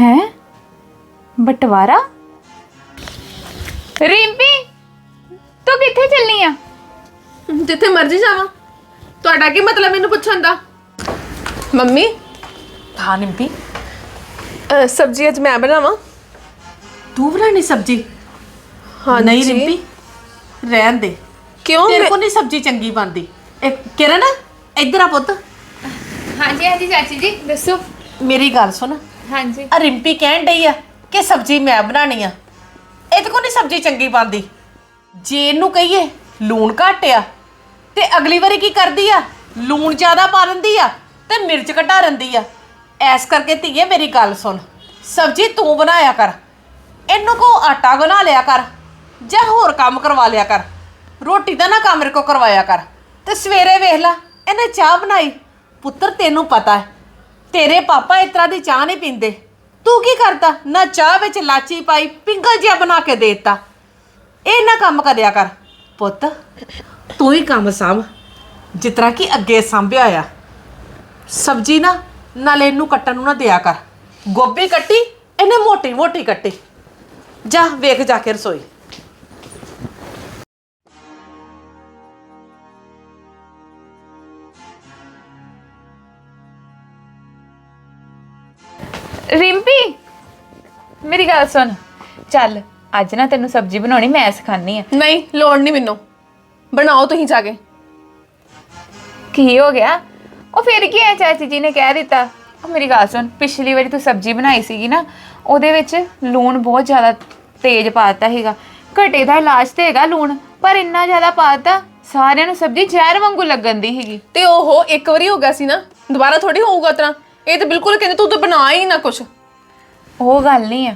ਹੈ? ਬਟਵਾਰਾ? ਰਿੰਪੀ ਤੂੰ ਕਿੱਥੇ ਚੱਲਨੀ ਆ? ਜਿੱਥੇ ਮਰਜ਼ੀ ਜਾਵਾਂ। ਤੁਹਾਡਾ ਕੀ ਮਤਲਬ ਮੈਨੂੰ ਪੁੱਛਣ ਦਾ? ਮੰਮੀ? ਹਾਂ ਨਿੰਪੀ ਅਹ, ਸਬਜ਼ੀ ਅੱਜ ਮੈਂ ਬਣਾਵਾਂ। ਤੂੰ ਬਣਾਣੀ ਸਬਜੀ? ਹਾਂ ਨਹੀਂ ਰਿੰਪੀ। ਰਹਿਣ ਦੇ। ਕਿਉਂ? ਤੇਰੇ ਮੈਂ- ਕੋ ਨਹੀਂ ਸਬਜੀ ਚੰਗੀ ਬਣਦੀ। ਇਹ ਕਿਰਨ ਇੱਧਰ ਆ ਪੁੱਤ। ਹਾਂਜੀ ਹਾਂਜੀ ਚਾਚੀ ਜੀ ਦੱਸੋ। ਮੇਰੀ ਗੱਲ ਸੁਣ। ਹਾਂਜੀ। ਆ ਰਿੰਪੀ ਕਹਿਣ ਡਈ ਆ ਕਿ ਸਬਜੀ ਮੈਂ ਬਣਾਣੀ ਆ। ਇਹਦੇ ਕੋਲ ਨਹੀਂ ਸਬਜੀ ਚੰਗੀ ਬਣਦੀ। ਜੇ ਇਹਨੂੰ ਕਹੀਏ ਲੂਣ ਘੱਟ ਆ, ਤੇ ਅਗਲੀ ਵਾਰੀ ਕੀ ਕਰਦੀ ਆ? ਲੂਣ ਜ਼ਿਆਦਾ ਪਾ ਦਿੰਦੀ ਆ ਤੇ ਮਿਰਚ ਘਟਾ ਦਿੰਦੀ ਆ। ਐਸ ਕਰਕੇ ਧੀਏ ਮੇਰੀ ਗੱਲ ਸੁਣ, ਸਬਜੀ ਤੂੰ ਬਣਾਇਆ ਕਰ। ਇਹਨੂੰ ਕੋ ਆਟਾ ਗੁਨਾ ਲਿਆ ਕਰ ਜਾਂ ਹੋਰ ਕੰਮ ਕਰਵਾ ਲਿਆ ਕਰ। ਰੋਟੀ ਦਾ ਨਾ ਕੰਮ ਮੇਰੇ ਕੋ ਕਰਵਾਇਆ ਕਰ। ਤੇ ਸਵੇਰੇ ਵੇਖ ਲੈ, ਇਹਨੇ ਚਾਹ ਬਣਾਈ। ਪੁੱਤਰ, ਤੈਨੂੰ ਪਤਾ ਹੈ ਤੇਰੇ ਪਾਪਾ ਇਸ ਤਰ੍ਹਾਂ ਦੀ ਚਾਹ ਨਹੀਂ ਪੀਂਦੇ। ਤੂੰ ਕੀ ਕਰਦਾ? ਨਾ ਚਾਹ ਵਿੱਚ ਲਾਚੀ ਪਾਈ, ਪਿੰਗਲ ਜਿਹਾ ਬਣਾ ਕੇ ਦੇਤਾ। ਇਹ ਨਾ ਕੰਮ ਕਰਿਆ ਕਰ। ਪੁੱਤ, ਤੂੰ ਹੀ ਕੰਮ ਸਾਂਭ। ਜਿਸ ਤਰ੍ਹਾਂ ਕਿ ਅੱਗੇ ਸਾਂਭਿਆ ਆ। ਸਬਜੀ ਨਾ, ਨਾਲੇ ਇਹਨੂੰ ਕੱਟਣ ਨੂੰ ਨਾ ਦਿਆ ਕਰ। ਗੋਭੀ ਕੱਟੀ, ਇਹਨੇ ਮੋਟੀ ਮੋਟੀ ਕੱਟੀ। ਜਾ, ਵੇਖ ਜਾ ਕੇ ਰਸੋਈ। ਰਿੰਪੀ ਮੇਰੀ ਗੱਲ ਸੁਣ। ਚੱਲ ਅੱਜ ਨਾ ਤੈਨੂੰ ਸਬਜ਼ੀ ਬਣਾਉਣੀ ਮੈਂ ਸਿਖਾਨੀ ਆ ਨਹੀਂ ਲੋੜ ਨਹੀਂ ਮੈਨੂੰ। ਬਣਾਓ ਤੁਸੀਂ ਜਾ ਕੇ। ਕੀ ਹੋ ਗਿਆ? ਉਹ ਫਿਰ ਕੀ ਹੈ ਚਾਚੀ ਜੀ ਨੇ ਕਹਿ ਦਿੱਤਾ। ਉਹ ਮੇਰੀ ਗੱਲ ਸੁਣ ਪਿਛਲੀ ਵਾਰੀ ਤੂੰ ਸਬਜ਼ੀ ਬਣਾਈ ਸੀਗੀ ਨਾ ਉਹਦੇ ਵਿੱਚ ਲੂਣ ਬਹੁਤ ਜ਼ਿਆਦਾ ਤੇਜ਼ ਪਾ ਦਿੱਤਾ ਸੀਗਾ। ਘਟੇ ਦਾ ਇਲਾਜ ਤੇ ਹੈਗਾ ਲੂਣ ਪਰ ਇੰਨਾ ਜ਼ਿਆਦਾ ਪਾ ਦਿੱਤਾ ਸਾਰਿਆਂ ਨੂੰ ਸਬਜ਼ੀ ਜ਼ਹਿਰ ਵਾਂਗੂ ਲੱਗਣ ਦੀ ਸੀਗੀ। ਤੇ ਉਹ ਇੱਕ ਵਾਰੀ ਹੋ ਗਿਆ ਸੀ ਨਾ ਦੁਬਾਰਾ ਥੋੜੀ ਹੋਊਗਾ ਤਰਾ ਇਹ ਤਾਂ ਬਿਲਕੁਲ ਕਹਿੰਦੇ ਤੂੰ ਤਾਂ ਬਣਾ ਹੀ ਨਾ ਕੁਛ। ਉਹ ਗੱਲ ਨਹੀਂ ਆ।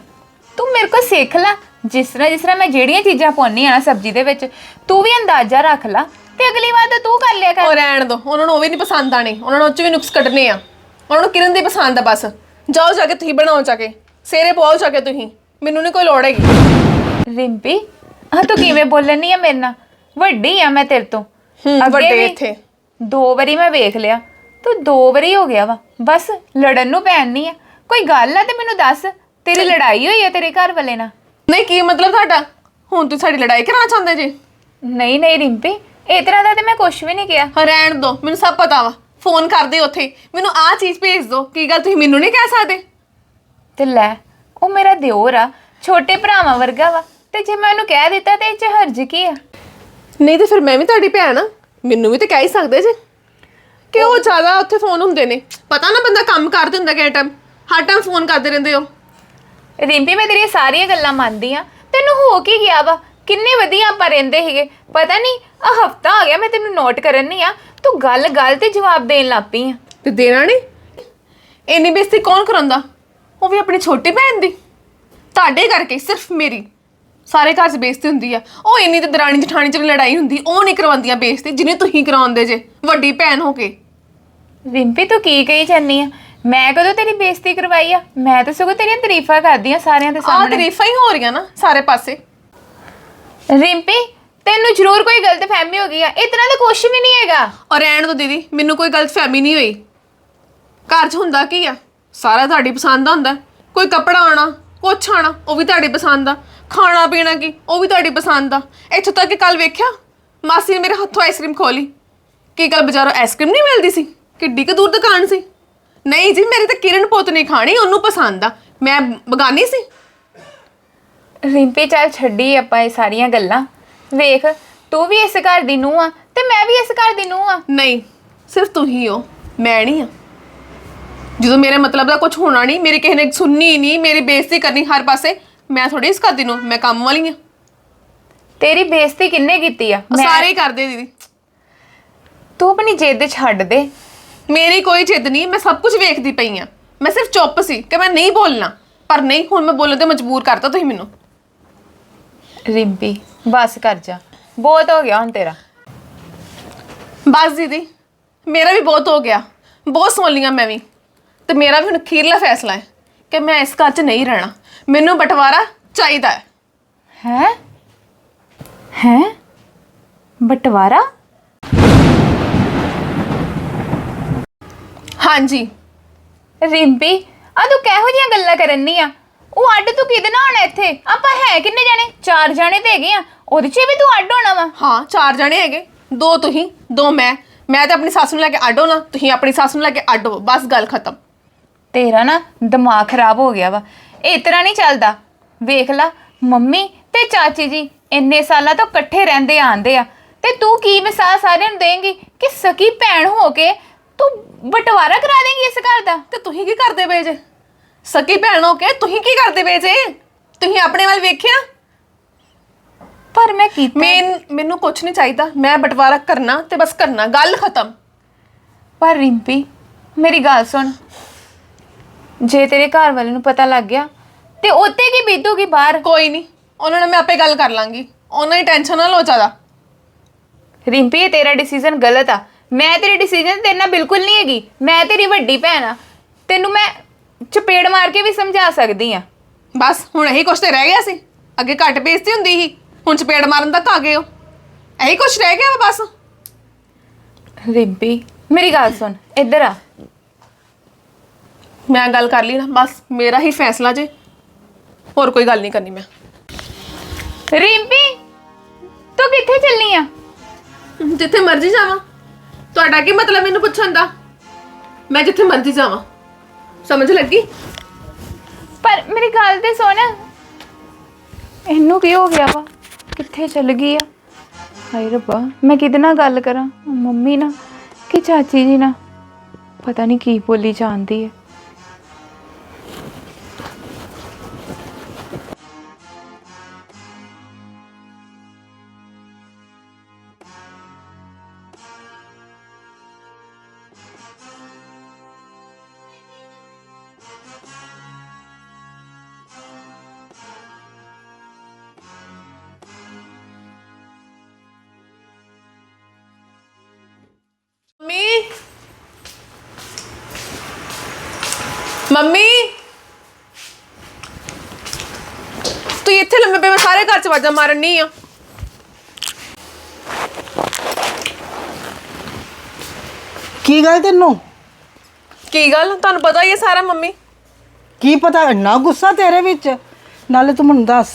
ਤੂੰ ਮੇਰੇ ਕੋਲ ਸਿੱਖ ਲੈ। ਜਿਸ ਤਰ੍ਹਾਂ ਜਿਸ ਤਰ੍ਹਾਂ ਮੈਂ ਜਿਹੜੀਆਂ ਚੀਜ਼ਾਂ ਪਾਉਣੀ ਆ ਨਾ ਸਬਜ਼ੀ ਦੇ ਵਿੱਚ ਤੂੰ ਵੀ ਅੰਦਾਜ਼ਾ ਰੱਖ ਲੈ ਤੇ ਅਗਲੀ ਵਾਰ ਤਾਂ ਤੂੰ ਕਰ ਲਿਆ ਕਰ। ਉਹ ਰਹਿਣ ਦੋ। ਉਹਨਾਂ ਨੂੰ ਉਹ ਵੀ ਨਹੀਂ ਪਸੰਦ ਆਣੇ ਉਹਨਾਂ ਨੂੰ ਉਹ 'ਚ ਵੀ ਨੁਕਸ ਕੱਢਨੇ ਆ। ਉਹਨਾਂ ਨੂੰ ਕਿਰਨ ਦੀ ਪਸੰਦ ਆ ਬਸ। ਜਾਓ ਜਾ ਕੇ ਤੁਸੀਂ ਬਣਾਓ ਜਾ ਕੇ। ਸੇਰੇ ਪਵਾਓ ਜਾ ਕੇ ਤੁਸੀਂ। ਮੈਨੂੰ ਨਹੀਂ ਕੋਈ ਲੋੜ ਹੈਗੀ। ਰਿੰਪੀ ਆ ਤੂੰ ਕਿਵੇਂ ਬੋਲਣੀ ਆ ਮੇਰੇ ਨਾਲ? ਵੱਡੀ ਆ ਮੈਂ ਤੇਰੇ ਤੋਂ। ਹੂੰ, ਅੱਗੇ ਵੱਡੇ ਵੀ ਇੱਥੇ। ਦੋ ਵਾਰੀ ਮੈਂ ਵੇਖ ਲਿਆ। ਤੂੰ ਦੋ ਵਾਰੀ ਹੋ ਗਿਆ ਵਾ। ਬਸ ਲੜਨ ਨੂੰ ਪੈਣੀ ਆ। ਕੋਈ ਗੱਲ ਆ ਤੇ ਮੈਨੂੰ ਦੱਸ ਤੇਰੀ ਲੜਾਈ ਹੋਈ ਆ ਤੇਰੇ ਘਰ ਵਾਲੇ ਨਾਲ? ਨਹੀਂ ਕੀ ਮਤਲਬ ਤੁਹਾਡਾ? ਹੁਣ ਤੁਸੀਂ ਸਾਡੀ ਲੜਾਈ ਕਰਾਉਣਾ ਚਾਹੁੰਦੇ ਜੀ? ਨਹੀਂ ਨਹੀਂ ਰਿੰਪੀ ਇਸ ਤਰ੍ਹਾਂ ਦਾ ਤੇ ਮੈਂ ਕੁਝ ਵੀ ਨਹੀਂ ਕਿਹਾ। ਹਾਂ ਰਹਿਣ ਦੋ ਮੈਨੂੰ ਸਭ ਪਤਾ ਵਾ। ਫੋਨ ਕਰਦੇ ਉੱਥੇ। ਮੈਨੂੰ ਆਹ ਚੀਜ਼ ਭੇਜ ਦਿਓ ਕੀ ਗੱਲ ਤੁਸੀਂ ਮੈਨੂੰ ਨਹੀਂ ਕਹਿ ਸਕਦੇ? ਤੇ ਲੈ ਉਹ ਮੇਰਾ ਦਿਓਰ ਆ ਛੋਟੇ ਭਰਾਵਾਂ ਵਰਗਾ ਵਾ। ਤੇ ਜੇ ਮੈਂ ਉਹਨੂੰ ਕਹਿ ਦਿੱਤਾ ਤੇ ਇਹ ਚ ਹਰਜ ਕੀ ਆ? ਨਹੀਂ ਤੇ ਫਿਰ ਮੈਂ ਵੀ ਤੁਹਾਡੀ ਭੈਣ ਆ। ਮੈਨੂੰ ਵੀ ਤੇ ਕਹਿ ਹੀ ਸਕਦੇ ਜੇ। ਕਿ ਉਹ ਜ਼ਿਆਦਾ ਉੱਥੇ ਫੋਨ ਹੁੰਦੇ ਨੇ? ਪਤਾ ਨਾ ਬੰਦਾ ਕੰਮ ਕਰਦੇ ਹੁੰਦਾ ਕਿਹੜੇ ਟਾਈਮ ਹਰ ਟਾਈਮ ਫੋਨ ਕਰਦੇ ਰਹਿੰਦੇ ਹੋ ਰਿੰਪੀ ਮੈਂ ਤੇਰੀਆਂ ਸਾਰੀਆਂ ਗੱਲਾਂ ਮੰਨਦੀ ਆ ਤੈਨੂੰ ਹੋ ਕੀ ਗਿਆ ਵਾ? ਕਿੰਨੇ ਵਧੀਆ ਆਪਾਂ ਰਹਿੰਦੇ ਸੀਗੇ। ਪਤਾ ਨਹੀਂ ਆ ਹਫਤਾ ਆ ਗਿਆ ਮੈਂ ਤੈਨੂੰ ਨੋਟ ਕਰਨ ਨਹੀਂ ਆ। ਤੂੰ ਗੱਲ ਗੱਲ ਤੇ ਜਵਾਬ ਦੇਣ ਲੱਗ ਪਈ ਆ। ਤੇ ਦੇਣਾ ਨਹੀਂ ਇੰਨੀ ਬੇਇੱਜ਼ਤੀ ਕੌਣ ਕਰਾਉਂਦਾ? ਉਹ ਵੀ ਆਪਣੀ ਛੋਟੀ ਭੈਣ ਦੀ। ਤੁਹਾਡੇ ਕਰਕੇ ਸਿਰਫ ਮੇਰੀ। ਸਾਰੇ ਘਰ 'ਚ ਬੇਇੱਜ਼ਤੀ ਹੁੰਦੀ ਆ। ਉਹ ਇੰਨੀ ਤੇ ਦਰਾਣੀ ਜਠਾਣੀ 'ਚ ਲੜਾਈ ਹੁੰਦੀ ਉਹ ਨਹੀਂ ਕਰਵਾਉਂਦੀਆਂ ਬੇਇੱਜ਼ਤੀ ਜਿੰਨੀ ਤੁਸੀਂ ਕਰਾਉਂਦੇ ਜੇ। ਵੱਡੀ ਭੈਣ ਹੋ ਕੇ। ਰਿੰਪੀ ਤੂੰ ਕੀ ਕਹੀ ਜਾਨੀ ਆ? ਮੈਂ ਕਦੋਂ ਤੇਰੀ ਬੇਇੱਜ਼ਤੀ ਕਰਵਾਈ ਆ? ਮੈਂ ਤਾਂ ਸਗੋਂ ਤੇਰੀਆਂ ਤਾਰੀਫਾਂ ਕਰਦੀ ਆ ਸਾਰਿਆਂ ਦੇ ਆਹ ਸਾਹਮਣੇ। ਤਾਰੀਫਾਂ ਹੀ ਹੋ ਰਹੀਆਂ ਨਾ ਸਾਰੇ ਪਾਸੇ। ਰਿੰਪੀ ਤੈਨੂੰ ਜ਼ਰੂਰ ਕੋਈ ਗਲਤ ਫਹਿਮੀ ਹੋ ਗਈ ਆ। ਇਤਨਾ ਤਾਂ ਕੁਝ ਵੀ ਨਹੀਂ ਹੈਗਾ। ਔਰ ਰਹਿਣ ਦੋ ਦੀਦੀ ਮੈਨੂੰ ਕੋਈ ਗਲਤ ਫਹਿਮੀ ਨਹੀਂ ਹੋਈ। ਘਰ 'ਚ ਹੁੰਦਾ ਕੀ ਆ? ਸਾਰਾ ਤੁਹਾਡੀ ਪਸੰਦ ਦਾ ਹੁੰਦਾ। ਕੋਈ ਕੱਪੜਾ ਆਣਾ ਕੁਛ ਆਣਾ ਉਹ ਵੀ ਤੁਹਾਡੀ ਪਸੰਦ ਦਾ ਖਾਣਾ ਪੀਣਾ ਕੀ ਉਹ ਵੀ ਤੁਹਾਡੀ ਪਸੰਦ ਦਾ ਇੱਥੋਂ ਤੱਕ ਕਿ ਕੱਲ ਵੇਖਿਆ? ਮਾਸੀ ਨੇ ਮੇਰੇ ਹੱਥੋਂ ਆਈਸਕ੍ਰੀਮ ਖੋਲੀ ਕੀ ਕੱਲ ਬਾਜ਼ਾਰੋਂ ਆਈਸਕ੍ਰੀਮ ਨਹੀਂ ਮਿਲਦੀ ਸੀ? ਕਿੱਡੀ ਕੁ ਦੂਰ ਦੁਕਾਨ ਸੀ। ਨਹੀਂ ਜੀ ਮੇਰੀ ਤਾਂ ਕਿਰਨ ਪੁੱਤ ਨੇ ਖਾਣੀ ਉਹਨੂੰ ਪਸੰਦ ਆ। ਮੈਂ ਬਗਾਨੀ ਸੀ। ਰਿੰਪੀ ਚੱਲ ਛੱਡੀ ਆਪਾਂ ਇਹ ਸਾਰੀਆਂ ਗੱਲਾਂ। ਵੇਖ ਤੂੰ ਵੀ ਇਸ ਘਰ ਦੀ ਨੂੰਹ ਆ ਤੇ ਮੈਂ ਵੀ ਇਸ ਘਰ ਦੀ ਨੂੰਹ ਆ। ਨਹੀਂ ਸਿਰਫ ਤੂੰ ਹੀ ਹੋ ਮੈਂ ਨਹੀਂ ਆ। ਜਦੋਂ ਮੇਰੇ ਮਤਲਬ ਦਾ ਕੁਝ ਹੋਣਾ ਨਹੀਂ ਮੇਰੀ ਕਿਸੇ ਨੇ ਸੁਣਨੀ ਨਹੀਂ ਮੇਰੀ ਬੇਇੱਜ਼ਤੀ ਕਰਨੀ ਹਰ ਪਾਸੇ ਮੈਂ ਥੋੜੀ ਇਸ ਕਰਦੀ ਨੂੰ ਮੈਂ ਕੰਮ ਵਾਲੀ ਆ। ਤੇਰੀ ਬੇਇੱਜ਼ਤੀ ਕਿੰਨੇ ਕੀਤੀ ਆ? ਸਾਰੇ ਹੀ ਕਰਦੇ ਦੀਦੀ। ਤੂੰ ਆਪਣੀ ਜਿੱਦ ਛੱਡ ਦੇ। ਮੇਰੀ ਕੋਈ ਜਿੱਦ ਨਹੀਂ ਮੈਂ ਸਭ ਕੁਝ ਵੇਖਦੀ ਪਈ ਆ। ਮੈਂ ਸਿਰਫ ਚੁੱਪ ਸੀ ਕਿ ਮੈਂ ਨਹੀਂ ਬੋਲਣਾ। ਪਰ ਨਹੀਂ ਹੁਣ ਮੈਂ ਬੋਲਣ ਤੇ ਮਜਬੂਰ ਕਰਤਾ ਤੁਸੀਂ ਮੈਨੂੰ। ਰਿੰਪੀ ਬਸ ਕਰ ਜਾ। ਬਹੁਤ ਹੋ ਗਿਆ ਹੁਣ ਤੇਰਾ। ਬਸ ਦੀਦੀ ਮੇਰਾ ਵੀ ਬਹੁਤ ਹੋ ਗਿਆ। ਬਹੁਤ ਸੁਣ ਲਿਆ ਮੈਂ ਵੀ। ਤੇ ਮੇਰਾ ਵੀ ਹੁਣ ਅਖੀਰਲਾ ਫੈਸਲਾ ਹੈ ਕਿ ਮੈਂ ਇਸ ਘਰ 'ਚ ਨਹੀਂ ਰਹਿਣਾ। ਮੈਨੂੰ ਬਟਵਾਰਾ ਚਾਹੀਦਾ ਹੈ। ਹੈ? ਹੈ? ਬਟਵਾਰਾ? ਹਾਂਜੀ। ਰਿੰਪੀ ਆ ਤੂੰ ਕਿਹੋ ਜਿਹੀਆਂ ਗੱਲਾਂ ਕਰਨੀ ਆ? ਉਹ ਅੱਡ ਤੂੰ ਕਿਹਦੇ ਨਾਲ ਹੋਣਾ ਇੱਥੇ? ਆਪਾਂ ਹੈ ਕਿੰਨੇ ਜਾਣੇ? ਚਾਰ ਜਾਣੇ ਤੇ ਹੈਗੇ ਆ। ਉਹਦੇ 'ਚ ਵੀ ਤੂੰ ਅੱਡ ਹੋਣਾ ਵਾ। ਹਾਂ ਚਾਰ ਜਣੇ ਹੈਗੇ। ਦੋ ਤੁਸੀਂ ਦੋ ਮੈਂ। ਮੈਂ ਤੇ ਆਪਣੀ ਸੱਸ ਨੂੰ ਲੈ ਕੇ ਅੱਡ ਹੋਣਾ ਤੁਸੀਂ ਆਪਣੀ ਸੱਸ ਨੂੰ ਲੈ ਕੇ ਅੱਡ ਹੋ। ਬਸ ਗੱਲ ਖਤਮ। ਤੇਰਾ ਨਾ ਦਿਮਾਗ ਖਰਾਬ ਹੋ ਗਿਆ ਵਾ। ਇਸ ਤਰ੍ਹਾਂ ਨਹੀਂ ਚੱਲਦਾ। ਵੇਖ ਲਾ ਮੰਮੀ ਤੇ ਚਾਚੀ ਜੀ ਇੰਨੇ ਸਾਲਾਂ ਤੋਂ ਇਕੱਠੇ ਰਹਿੰਦੇ ਆਂਦੇ ਆ। ਤੇ ਤੂੰ ਕੀ ਮਿਸਾਲ ਸਾਰਿਆਂ ਨੂੰ ਦੇਂਗੀ ਕਿ ਸਕੀ ਭੈਣ ਹੋ ਕੇ ਤੂੰ ਬਟਵਾਰਾ ਕਰਾ ਦੇਂਗੀ ਇਸ ਘਰ ਦਾ? ਤੇ ਤੁਸੀਂ ਕੀ ਕਰਦੇ ਪਏ ਜੇ? ਸਕੀ ਭੈਣ ਹੋ ਕੇ ਤੁਸੀਂ ਕੀ ਕਰਦੇ ਪਏ ਜੇ? ਤੁਸੀਂ ਆਪਣੇ ਵੱਲ ਵੇਖਿਆ? ਪਰ ਮੈਂ ਕੀਤਾ ਮੈਂ ਮੈਨੂੰ ਕੁਝ ਨਹੀਂ ਚਾਹੀਦਾ। ਮੈਂ ਬਟਵਾਰਾ ਕਰਨਾ ਤੇ ਬਸ ਕਰਨਾ। ਗੱਲ ਖਤਮ। ਪਰ ਰਿੰਪੀ ਮੇਰੀ ਗੱਲ ਸੁਣ। ਜੇ ਤੇਰੇ ਘਰ ਵਾਲੇ ਨੂੰ ਪਤਾ ਲੱਗ ਗਿਆ ਤੇ ਉੱਤੇ ਕੀ ਬੀਤੂਗੀ ਬਾਹਰ? ਕੋਈ ਨਹੀਂ। ਉਹਨਾਂ ਨਾਲ ਮੈਂ ਆਪੇ ਗੱਲ ਕਰ ਲਾਂਗੀ। ਉਹਨਾਂ ਦੀ ਟੈਨਸ਼ਨ ਨਾ ਲਓ ਜ਼ਿਆਦਾ। ਰਿੰਪੀ ਇਹ ਤੇਰਾ ਡਿਸੀਜਨ ਗਲਤ ਆ। ਮੈਂ ਤੇਰੇ ਡਿਸੀਜਨ ਤੇ ਨਾ ਬਿਲਕੁਲ ਨਹੀਂ ਹੈਗੀ। ਮੈਂ ਤੇਰੀ ਵੱਡੀ ਭੈਣ ਆ। ਤੈਨੂੰ ਮੈਂ ਚਪੇੜ ਮਾਰ ਕੇ ਵੀ ਸਮਝਾ ਸਕਦੀ ਆ। ਬਸ ਹੁਣ ਇਹੀ ਕੁਛ ਤੇ ਰਹਿ ਗਿਆ ਸੀ। ਅੱਗੇ ਘੱਟ ਬੇਇੱਜ਼ਤੀ ਹੁੰਦੀ ਸੀ। ਹੁਣ ਚਪੇੜ ਮਾਰਨ ਤੱਕ ਆ ਗਏ ਹੋ। ਇਹੀ ਕੁਛ ਰਹਿ ਗਿਆ ਵਾ ਬਸ। ਰਿੰਪੀ ਮੇਰੀ ਗੱਲ ਸੁਣ ਇੱਧਰ ਆ। ਮੈਂ ਗੱਲ ਕਰ ਲਈ ਨਾ ਬਸ ਮੇਰਾ ਹੀ ਫੈਸਲਾ ਜੇ। ਹੋਰ ਕੋਈ ਗੱਲ ਨਹੀਂ ਕਰਨੀ ਮੈਂ। ਰਿੰਪੀ ਤੂੰ ਕਿੱਥੇ ਚੱਲਨੀ ਆ? ਜਿੱਥੇ ਮਰਜ਼ੀ ਜਾਵਾਂ। ਤੁਹਾਡਾ ਕੀ ਮਤਲਬ ਮੈਨੂੰ ਪੁੱਛਣ ਦਾ? ਮੈਂ ਜਿੱਥੇ ਮਰਜ਼ੀ ਜਾਵਾਂ। ਸਮਝ ਲੱਗੀ? ਪਰ ਮੇਰੀ ਗੱਲ ਤੇ ਸੁਣ। ਇਹਨੂੰ ਕੀ ਹੋ ਗਿਆ ਵਾ? ਕਿੱਥੇ ਚੱਲ ਗਈ ਆ? ਹਾਏ ਰੱਬਾ, ਮੈਂ ਕਿਹਦੇ ਨਾਲ ਗੱਲ ਕਰਾਂ? ਮੰਮੀ ਨਾਲ ਕਿ ਚਾਚੀ ਜੀ ਨਾਲ ਪਤਾ ਨਹੀਂ ਕੀ ਬੋਲੀ ਜਾਂਦੀ ਹੈ। ਨਹੀਂ ਆ। ਕੀ ਗੱਲ ਤੈਨੂੰ? ਕੀ ਗੱਲ? ਤੁਹਾਨੂੰ ਪਤਾ ਹੀ ਹੈ ਸਾਰਾ ਮੰਮੀ। ਕੀ ਪਤਾ? ਇੰਨਾ ਗੁੱਸਾ ਤੇਰੇ ਵਿੱਚ? ਨਾਲੇ ਤੂੰ ਮੈਨੂੰ ਦੱਸ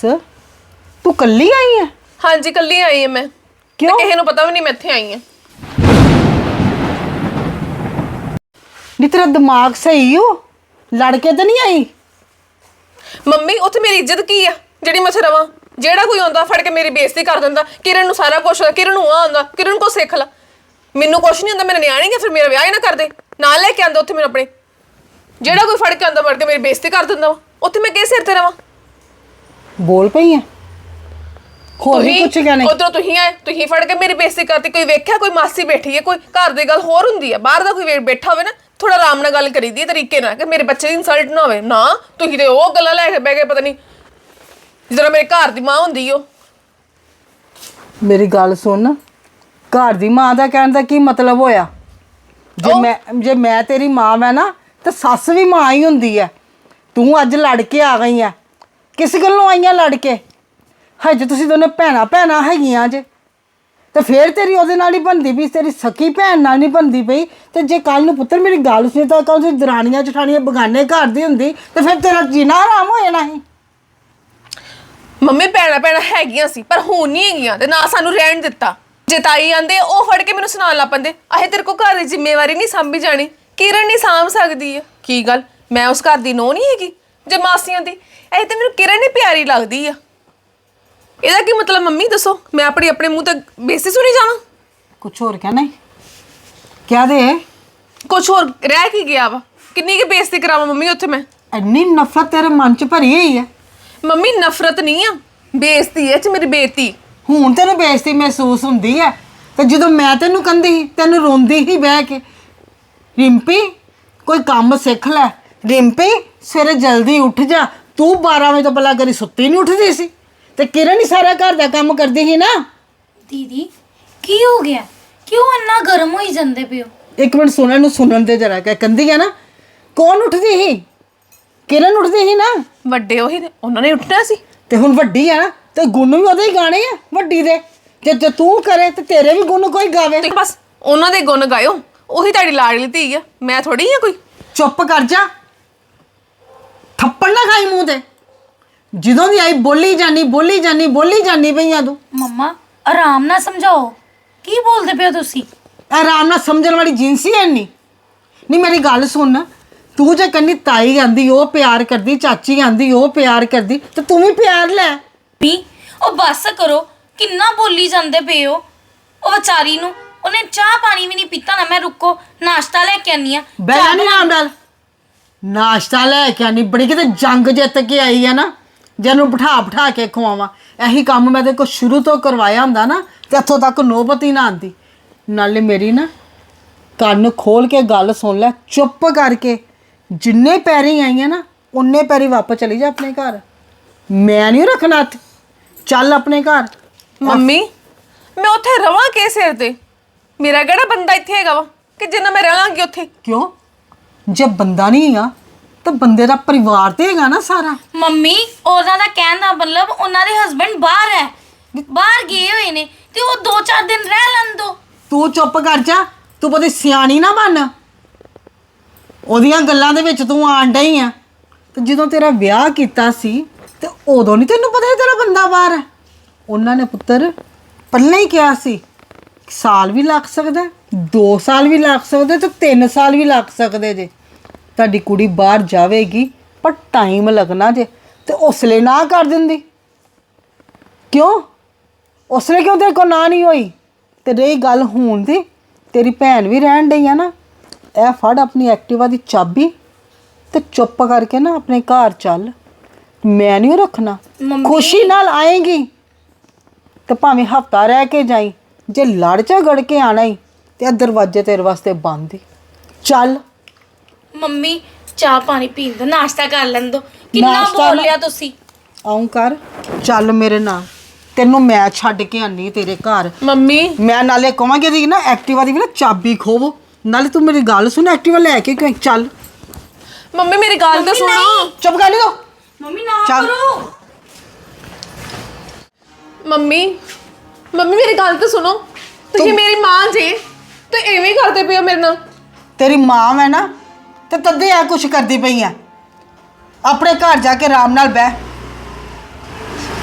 ਤੂੰ ਕੱਲੀ ਆਈ ਹੈ ਹਾਂਜੀ ਕੱਲੀ ਆਈ ਹਾਂ ਮੈਂ। ਤੇ ਕਿਉਂ? ਕਿਸੇ ਨੂੰ ਪਤਾ ਵੀ ਨਹੀਂ ਮੈਂ ਇੱਥੇ ਆਈ ਹਾਂ ਨੀ ਤੇਰਾ ਦਿਮਾਗ ਸਹੀ ਹੋ ਲੜ ਕੇ ਤਾਂ ਨਹੀਂ ਆਈ? ਮੰਮੀ ਉੱਥੇ ਮੇਰੀ ਇੱਜ਼ਤ ਕੀ ਆ? ਜਿਹੜੀ ਮੈਂ ਉੱਥੇ ਰਵਾਂ? ਜਿਹੜਾ ਕੋਈ ਆਉਂਦਾ ਫੜ ਕੇ ਮੇਰੀ ਬੇਇੱਜ਼ਤੀ ਕਰ ਦਿੰਦਾ ਕਿਰਨ ਨੂੰ ਸਾਰਾ ਕੁਝ ਕਿਰਨ ਨੂੰ ਆ ਆਉਂਦਾ ਕਿਰਨ ਕੋ ਸਿੱਖ ਲਾ। ਮੈਨੂੰ ਕੁਝ ਨਹੀਂ ਹੁੰਦਾ ਮੇਰੇ ਨਿਆਣੇ ਕਿ ਫਿਰ ਮੇਰਾ ਵਿਆਹ ਹੀ ਨਾ ਕਰਦੇ ਨਾਲ ਲੈ ਕੇ ਆਂਦਾ ਉੱਥੇ ਮੈਨੂੰ ਆਪਣੇ। ਜਿਹੜਾ ਕੋਈ ਫੜ ਕੇ ਆਂਦਾ ਫੜ ਕੇ ਮੇਰੀ ਬੇਇੱਜ਼ਤੀ ਕਰ ਦਿੰਦਾ ਵਾ। ਉੱਥੇ ਮੈਂ ਕਿਸ ਸਿਰ ਤੇ ਰਵਾਂ? ਬੋਲ ਪਈ ਹੈ ਹੋਰ ਵੀ ਕੁਛ ਗਿਆ ਨਹੀਂ? ਉਧਰੋਂ ਤੁਸੀਂ ਆਏ ਤੁਸੀਂ ਫੜ ਕੇ ਮੇਰੀ ਬੇਇੱਜ਼ਤੀ ਕਰਤੀ ਕੋਈ ਵੇਖਿਆ ਕੋਈ ਮਾਸੀ ਬੈਠੀ ਹੈ ਕੋਈ ਘਰ ਦੀ ਗੱਲ ਹੋਰ ਹੁੰਦੀ ਹੈ ਬਾਹਰ ਦਾ ਕੋਈ ਵੇ- ਬੈਠਾ ਹੋਵੇ ਨਾ ਥੋੜਾ ਆਰਾਮ ਨਾਲ ਗੱਲ ਕਰੀਦੀ ਹੈ ਤਰੀਕੇ ਨਾਲ ਕਿ ਮੇਰੇ ਬੱਚੇ ਦੀ ਇਨਸਲਟ ਨਾ ਹੋਵੇ। ਨਾ ਤੁਸੀਂ ਤੇ ਉਹ ਗੱਲਾਂ ਲੈ ਕੇ ਬਹਿ ਗਏ ਪਤਾ ਨਹੀਂ ਜਦੋਂ ਮੇਰੇ ਘਰ ਦੀ ਮਾਂ ਹੁੰਦੀ ਓ ਮੇਰੀ ਗੱਲ ਸੁਣ। ਘਰ ਦੀ ਮਾਂ ਦਾ ਕਹਿਣ ਦਾ ਕੀ ਮਤਲਬ ਹੋਇਆ? ਜੇ ਉਹ- ਮੈਂ ਜੇ ਮੈਂ ਤੇਰੀ ਮਾਂ ਮੈਂ ਨਾ ਤਾਂ ਸੱਸ ਵੀ ਮਾਂ ਹੀ ਹੁੰਦੀ ਹੈ ਤੂੰ ਅੱਜ ਲੜ ਕੇ ਆ ਗਈ ਆ ਕਿਸ ਗੱਲੋਂ ਆਈਆਂ ਲੜ ਕੇ ਹਜੇ ਤੁਸੀਂ ਦੋਨੇ ਭੈਣਾਂ ਭੈਣਾਂ ਹੈਗੀਆਂ ਜੇ ਤੇ ਫੇਰ ਤੇਰੀ ਉਹਦੇ ਨਾਲ ਹੀ ਬੰਦੀ ਪਈ ਤੇਰੀ ਸਕੀ ਭੈਣ ਨਾਲ ਨਹੀਂ ਬੰਦੀ ਪਈ। ਤੇ ਜੇ ਕੱਲ ਨੂੰ ਪੁੱਤਰ ਮੇਰੀ ਗੱਲ ਸੁਣੀ ਤਾਂ ਕੱਲ ਤੁਸੀਂ ਦਰਾਣੀਆਂ ਜਠਾਣੀਆਂ ਬਗਾਨੇ ਘਰ ਦੀ ਹੁੰਦੀ ਤੇ ਫਿਰ ਤੇਰਾ ਜੀਣਾ ਆਰਾਮ ਹੋ ਜਾਣਾ ਸੀ। ਮੰਮੀ ਭੈਣਾਂ ਭੈਣਾਂ ਹੈਗੀਆਂ ਸੀ ਪਰ ਹੁਣ ਨਹੀਂ ਹੈਗੀਆਂ ਤੇ ਨਾ ਸਾਨੂੰ ਰਹਿਣ ਦਿੱਤਾ। ਜੇ ਤਾਈ ਆਂਦੇ ਉਹ ਫੜ ਕੇ ਮੈਨੂੰ ਸੁਣਾਉਣ ਲੱਗ ਪੈਂਦੇ। ਆਹੇ ਤੇਰੇ ਕੋ ਘਰ ਦੀ ਜ਼ਿੰਮੇਵਾਰੀ ਨਹੀਂ ਸੰਭੀ ਜਾਣੀ। ਕਿਰਨ ਨਹੀਂ ਸਾਂਭ ਸਕਦੀ ਆ। ਕੀ ਗੱਲ? ਮੈਂ ਉਸ ਘਰ ਦੀ ਨੋ ਨਹੀਂ ਹੈਗੀ ਜੇ ਮਾਸੀਆਂ ਦੀ? ਇਹ ਤੇ ਮੈਨੂੰ ਕਿਰਨ ਹੀ ਪਿਆਰੀ ਲੱਗਦੀ ਆ। ਇਹਦਾ ਕੀ ਮਤਲਬ ਮੰਮੀ ਦੱਸੋ? ਮੈਂ ਆਪਣੀ ਆਪਣੇ ਮੂੰਹ ਤੇ ਬੇਸਿਸ ਸੁਣੀ ਜਾਵਾਂ? ਕੁਛ ਹੋਰ ਕਹਿਣਾ ਹੈ ਕਿਆ ਦੇ। ਕੁਝ ਹੋਰ ਰਹਿ ਕੀ ਗਿਆ ਵਾ? ਕਿੰਨੀ ਕੀ ਬੇਇੱਜ਼ਤੀ ਕਰਾਵਾਂ ਮੰਮੀ ਉੱਥੇ ਮੈਂ? ਇੰਨੀ ਨਫ਼ਰਤ ਤੇਰੇ ਮਨ 'ਚ ਭਰੀ ਹੋਈ ਹੈ ਮੰਮੀ ਨਫ਼ਰਤ ਨਹੀਂ ਆ। ਬੇਇੱਜ਼ਤੀ ਐ ਚ ਮੇਰੀ ਬੇਇੱਜ਼ਤੀ। ਹੁਣ ਤੈਨੂੰ ਬੇਇੱਜ਼ਤੀ ਮਹਿਸੂਸ ਹੁੰਦੀ ਹੈ ਤੇ ਜਦੋਂ ਮੈਂ ਤੈਨੂੰ ਕੰਦੀ ਸੀ ਤੈਨੂੰ ਰੋਂਦੀ ਹੀ ਬਹਿ ਕੇ ਰਿੰਪੀ ਕੋਈ ਕੰਮ ਸਿੱਖ ਲੈ। ਰਿੰਪੀ ਸਵੇਰੇ ਜਲਦੀ ਉੱਠ ਜਾ। ਤੂੰ 12 ਵਜੇ ਤੋਂ ਪਹਿਲਾਂ ਕਰੀ ਸੁੱਤੀ ਨਹੀਂ ਉੱਠਦੀ ਸੀ। ਤੇ ਕਿਰਨ ਹੀ ਸਾਰਾ ਘਰ ਦਾ ਕੰਮ ਕਰਦੀ ਸੀ ਨਾ। ਦੀਦੀ ਕੀ ਹੋ ਗਿਆ? ਕਿਉਂ ਇੰਨਾ ਗਰਮ ਹੋਈ ਜਾਂਦੇ ਪਿਓ ਇੱਕ ਮਿੰਟ ਸੁਣਨ ਨੂੰ ਸੁਣਨ ਦੇ ਜਰਾ ਕਿ ਕੰਦੀ ਹੈ ਨਾ ਕੌਣ ਉੱਠਦੀ ਸੀ? ਕਿਰਨ ਉੱਠਦੀ ਸੀ ਨਾ? ਵੱਡੇ ਉਹੀ ਨੇ ਉਹਨਾਂ ਨੇ ਉੱਠਣਾ ਸੀ। ਤੇ ਹੁਣ ਵੱਡੀ ਹੈ ਨਾ ਤੇ ਗੁਣ ਵੀ ਉਹਦੇ ਹੀ ਗਾਣੇ ਆ ਵੱਡੀ ਦੇ। ਜੇ ਜੇ ਤੂੰ ਕਰੇ ਤੇ ਤੇਰੇ ਵੀ ਗੁਣ ਕੋਈ ਗਾਵੇ। ਤੁਸੀਂ ਬਸ ਉਹਨਾਂ ਦੇ ਗੁਣ ਗਾਇਓ। ਉਹੀ ਤੁਹਾਡੀ ਲਾਡਲੀ ਧੀ ਆ। ਮੈਂ ਥੋੜੀ ਆ ਕੋਈ? ਚੁੱਪ ਕਰ ਜਾ। ਖਾਈ ਮੂੰਹ ਤੇ। ਜਦੋਂ ਦੀ ਆਈ ਬੋਲੀ ਜਾਨੀ ਬੋਲੀ ਜਾਨੀ ਬੋਲੀ ਜਾਨੀ ਪਈਆਂ ਤੂੰ। ਮੰਮਾ ਆਰਾਮ ਨਾਲ ਸਮਝਾਓ। ਕੀ ਬੋਲਦੇ ਪਿਓ ਤੁਸੀਂ? ਆਰਾਮ ਨਾਲ ਸਮਝਣ ਵਾਲੀ ਜਿੰਸੀ ਹੈ ਨਹੀਂ ਨਹੀਂ ਮੇਰੀ ਗੱਲ ਸੁਣ। ਤੂੰ ਜੇ ਕੰਨੀ ਤਾਈ ਆਂਦੀ ਉਹ ਪਿਆਰ ਕਰਦੀ ਚਾਚੀ ਆਂਦੀ ਉਹ ਪਿਆਰ ਕਰਦੀ ਤੇ ਤੂੰ ਵੀ ਪਿਆਰ ਲੈ। ਵੀ ਉਹ ਬੱਸ ਕਰੋ ਕਿੰਨਾ ਬੋਲੀ ਜਾਂਦੇ ਪਏ ਹੋ। ਉਹ ਵਿਚਾਰੀ ਨੂੰ ਉਹਨੇ ਚਾਹ ਪਾਣੀ ਵੀ ਨਹੀਂ ਪੀਤਾ ਨਾ ਮੈਂ ਰੁਕੋ ਨਾਸ਼ਤਾ ਲੈ ਕੇ ਆਨੀ ਆ। ਬੈਠਾ ਨਹੀਂ ਆਰਾਮ ਨਾਲ ਨਾਸ਼ਤਾ ਲੈ ਕੇ ਆਨੀ ਬੜੀ ਕਿਤੇ ਜੰਗ ਜਿੱਤ ਕੇ ਆਈ ਆ ਨਾ। ਜਿਹਨੂੰ ਬਿਠਾ ਬਿਠਾ ਕੇ ਖਵਾਵਾਂ। ਇਹੀ ਕੰਮ ਮੈਂ ਤੇ ਕੋ ਸ਼ੁਰੂ ਤੋਂ ਕਰਵਾਇਆ ਹੁੰਦਾ ਨਾ ਤੇ ਇੱਥੋਂ ਤੱਕ ਨੋਬਤ ਹੀ ਨਾ ਆਂਦੀ। ਨਾਲੇ ਮੇਰੀ ਨਾ ਕੰਨ ਖੋਲ ਕੇ ਗੱਲ ਸੁਣ ਲੈ ਚੁੱਪ ਕਰਕੇ। ਜਿੰਨੇ ਪੈਰੀ ਆਈਆਂ ਨਾ ਉਨੇ ਪੈਰੀ ਵਾਪਸ ਚਲੀ ਜਾ ਆਪਣੇ ਘਰ। ਮੈਂ ਨਹੀਂ ਰੱਖਣਾ ਇੱਥੇ। ਚੱਲ ਆਪਣੇ ਘਰ। ਮੰਮੀ ਮੈਂ ਉੱਥੇ ਰਵਾਂ ਕੇ ਸਿਰ ਤੇ? ਮੇਰਾ ਕਿਹੜਾ ਬੰਦਾ ਇੱਥੇ ਹੈਗਾ ਵਾ? ਕਿ ਜਿੰਨਾ ਮੈਂ ਰਹਾਂਗੀ ਉੱਥੇ? ਕਿਉਂ? ਜੇ ਬੰਦਾ ਨਹੀਂ ਆ ਤਾਂ ਬੰਦੇ ਦਾ ਪਰਿਵਾਰ ਤੇ ਹੈਗਾ ਨਾ ਸਾਰਾ। ਮੰਮੀ ਉਹਨਾਂ ਦਾ ਕਹਿਣ ਦਾ ਮਤਲਬ ਉਹਨਾਂ ਦੇ ਹਸਬੰਡ ਬਾਹਰ ਹੈ। ਬਾਹਰ ਗਏ ਹੋਏ ਨੇ ਤੇ ਉਹ 2-4 ਦਿਨ ਰਹਿ ਲੈਣ ਦੋ। ਤੂੰ ਚੁੱਪ ਕਰ ਜਾ। ਤੂੰ ਬੜੀ ਸਿਆਣੀ ਨਾ ਬਣ। ਉਹਦੀਆਂ ਗੱਲਾਂ ਦੇ ਵਿੱਚ ਤੂੰ ਆਣ ਡਈ ਆ। ਤੇ ਜਦੋਂ ਤੇਰਾ ਵਿਆਹ ਕੀਤਾ ਸੀ, ਤੇ ਉਦੋਂ ਨਹੀਂ ਤੈਨੂੰ ਪਤਾ ਸੀ ਤੇਰਾ ਬੰਦਾ ਬਾਹਰ ਹੈ ਉਹਨਾਂ ਨੇ ਪੁੱਤਰ ਪਹਿਲਾਂ ਹੀ ਕਿਹਾ ਸੀ ਸਾਲ ਵੀ ਲੱਗ ਸਕਦਾ 2 ਸਾਲ ਵੀ ਲੱਗ ਸਕਦੇ ਤੇ 3 ਸਾਲ ਵੀ ਲੱਗ ਸਕਦੇ ਜੇ। ਤੁਹਾਡੀ ਕੁੜੀ ਬਾਹਰ ਜਾਵੇਗੀ, ਪਰ ਟਾਈਮ ਲੱਗਣਾ ਜੇ, ਤੇ ਉਸਲੇ ਨਾ ਕਰ ਦਿੰਦੀ। ਕਿਉਂ? ਉਸਨੇ ਕਿਉਂ ਤੇਰੇ ਕੋਲ ਨਾ ਨਹੀਂ ਹੋਈ? ਤੇ ਰਹੀ ਗੱਲ ਹੋਣ ਦੀ ਤੇਰੀ ਭੈਣ ਵੀ ਰਹਿਣ ਡਈ ਆ ਨਾ। ਇਹ ਫੜ ਆਪਣੀ ਐਕਟਿਵਾ ਦੀ ਚਾਬੀ ਤੇ ਚੁੱਪ ਕਰਕੇ ਨਾ ਆਪਣੇ ਘਰ ਚੱਲ। ਮੈਂ ਨਹੀਂ ਰੱਖਣਾ। ਖੁਸ਼ੀ ਨਾਲ ਆਏਗੀ ਤੇ ਭਾਵੇਂ ਹਫਤਾ ਰਹਿ ਕੇ ਜਾਈ ਜੇ ਲੜ ਝਗੜ ਕੇ ਆਣਾ ਹੀ ਤੇ ਇਹ ਦਰਵਾਜ਼ੇ ਤੇਰੇ ਵਾਸਤੇ ਬੰਦ ਹੀ ਚੱਲ। ਮੰਮੀ ਚਾਹ ਪਾਣੀ ਪੀਣ ਦਾ ਨਾਸ਼ਤਾ ਕਰ ਲੈਣ ਦੋ। ਕਿੰਨਾ ਨਾਸ਼ਤਾ ਨਾ- ਬੋਲਿਆ ਤੁਸੀਂ? ਆਉਂ ਕਰ। ਚੱਲ ਮੇਰੇ ਨਾਲ। ਤੈਨੂੰ ਮੈਂ ਛੱਡ ਕੇ ਆਨੀ ਤੇਰੇ ਘਰ। ਮੰਮੀ। ਮੈਂ ਨਾਲੇ ਕਹਾਂਗੀ ਦੀ ਨਾ ਐਕਟਿਵਾ ਦੀ ਵੀ ਨਾ ਚਾਬੀ ਖੋਵੋ। ਨਾਲੇ ਤੂੰ ਮੇਰੀ ਗੱਲ ਸੁਣ ਐਕਟਿਵਾ ਲੈ ਕੇ ਕਿਉਂ ਚੱਲ? ਮੰਮੀ ਮੇਰੀ ਗੱਲ ਤਾਂ ਸੁਣੋ। ਚੁੱਪ ਕਰ ਲਿਓ ਮੰਮੀ ਨਾ ਚੱਲ। ਕਰੋ। ਮੰਮੀ ਮੰਮੀ ਮੇਰੀ ਗੱਲ ਤਾਂ ਸੁਣੋ। ਤੁਸੀਂ ਮੇਰੀ ਮਾਂ ਜੀ ਤੇ ਐਵੇਂ ਹੀ ਕਰਦੇ ਹੋ ਮੇਰੇ ਨਾਲ। ਤੇਰੀ ਮਾਂ ਮੈਂ ਨਾ ਤੇ ਤਦੇ ਆ ਕੁਛ ਕਰਦੀ ਪਈ ਆ। ਆਪਣੇ ਘਰ ਜਾ ਕੇ ਆਰਾਮ ਨਾਲ ਬਹਿ।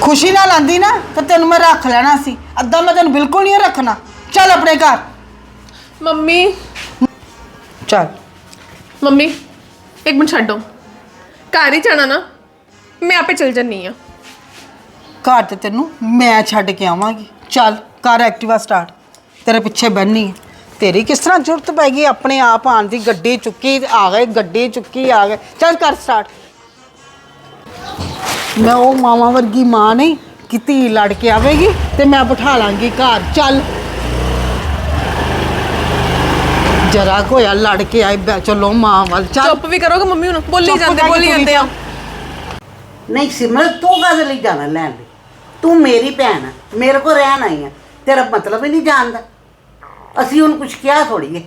ਖੁਸ਼ੀ ਨਾਲ ਆਂਦੀ ਨਾ ਤੇ ਤੈਨੂੰ ਮੈਂ ਰੱਖ ਲੈਣਾ ਸੀ। ਅੱਧਾ ਮੈਂ ਤੈਨੂੰ ਬਿਲਕੁਲ ਨਹੀਂ ਰੱਖਣਾ। ਚੱਲ ਆਪਣੇ ਘਰ। ਮੰਮੀ ਚੱਲ। ਮੰਮੀ ਇੱਕ ਮਿੰਟ ਛੱਡੋ ਘਰ ਹੀ ਜਾਣਾ ਨਾ ਮੈਂ ਆਪੇ ਚਲ ਜੰਨੀ ਆ ਘਰ ਤੇ ਤੈਨੂੰ ਮੈਂ ਛੱਡ ਕੇ ਆਵਾਂਗੀ। ਚੱਲ ਕਰ ਐਕਟਿਵਾ ਸਟਾਰਟ। ਤੇਰੇ ਪਿੱਛੇ ਬੰਨੀ ਤੇਰੀ ਕਿਸ ਤਰ੍ਹਾਂ ਜ਼ਰੂਰਤ ਪੈ ਗਈ? ਆਪਣੇ ਆਪ ਆਣ ਦੀ ਗੱਡੀ ਚੁੱਕੀ ਆ ਗਏ ਗੱਡੀ ਚੁੱਕੀ ਆ ਗਏ। ਚੱਲ ਕਰ ਸਟਾਰਟ। ਮੈਂ ਉਹ ਮਾਵਾ ਵਰਗੀ ਮਾਂ ਨਹੀਂ ਕਿ ਧੀ ਲੜ ਕੇ ਆਵੇਗੀ ਤੇ ਮੈਂ ਬਿਠਾ ਲਾਂਗੀ ਘਰ। ਚੱਲ। ਜਰਾ ਕੋਇਆ ਲੜ ਕੇ ਆਏ ਬੈ ਚਲੋ ਮਾਂ ਵੱਲ ਚੱਲ। ਚੁੱਪ ਵੀ ਕਰੋਗੇ ਮੰਮੀ ਹੁਣ ਬੋਲੀ ਚੁੱਪ ਜਾਂਦੇ ਕਰਕੇ ਬੋਲੀ ਜਾਂਦੇ ਆ। ਨਹੀਂ ਸਿਮਰਤ ਤੂੰ ਕਾਹਦੇ ਲਈ ਜਾਣਾ ਲੈਣ ਲਈ? ਤੂੰ ਮੇਰੀ ਭੈਣ ਆ ਮੇਰੇ ਕੋਲ ਰਹਿਣ ਆਈ ਆ ਤੇਰਾ ਮਤਲਬ ਹੀ ਨਹੀਂ ਜਾਣਦਾ। ਅਸੀਂ ਹੁਣ ਕੁਝ ਕਿਹਾ ਥੋੜੀ ਏ।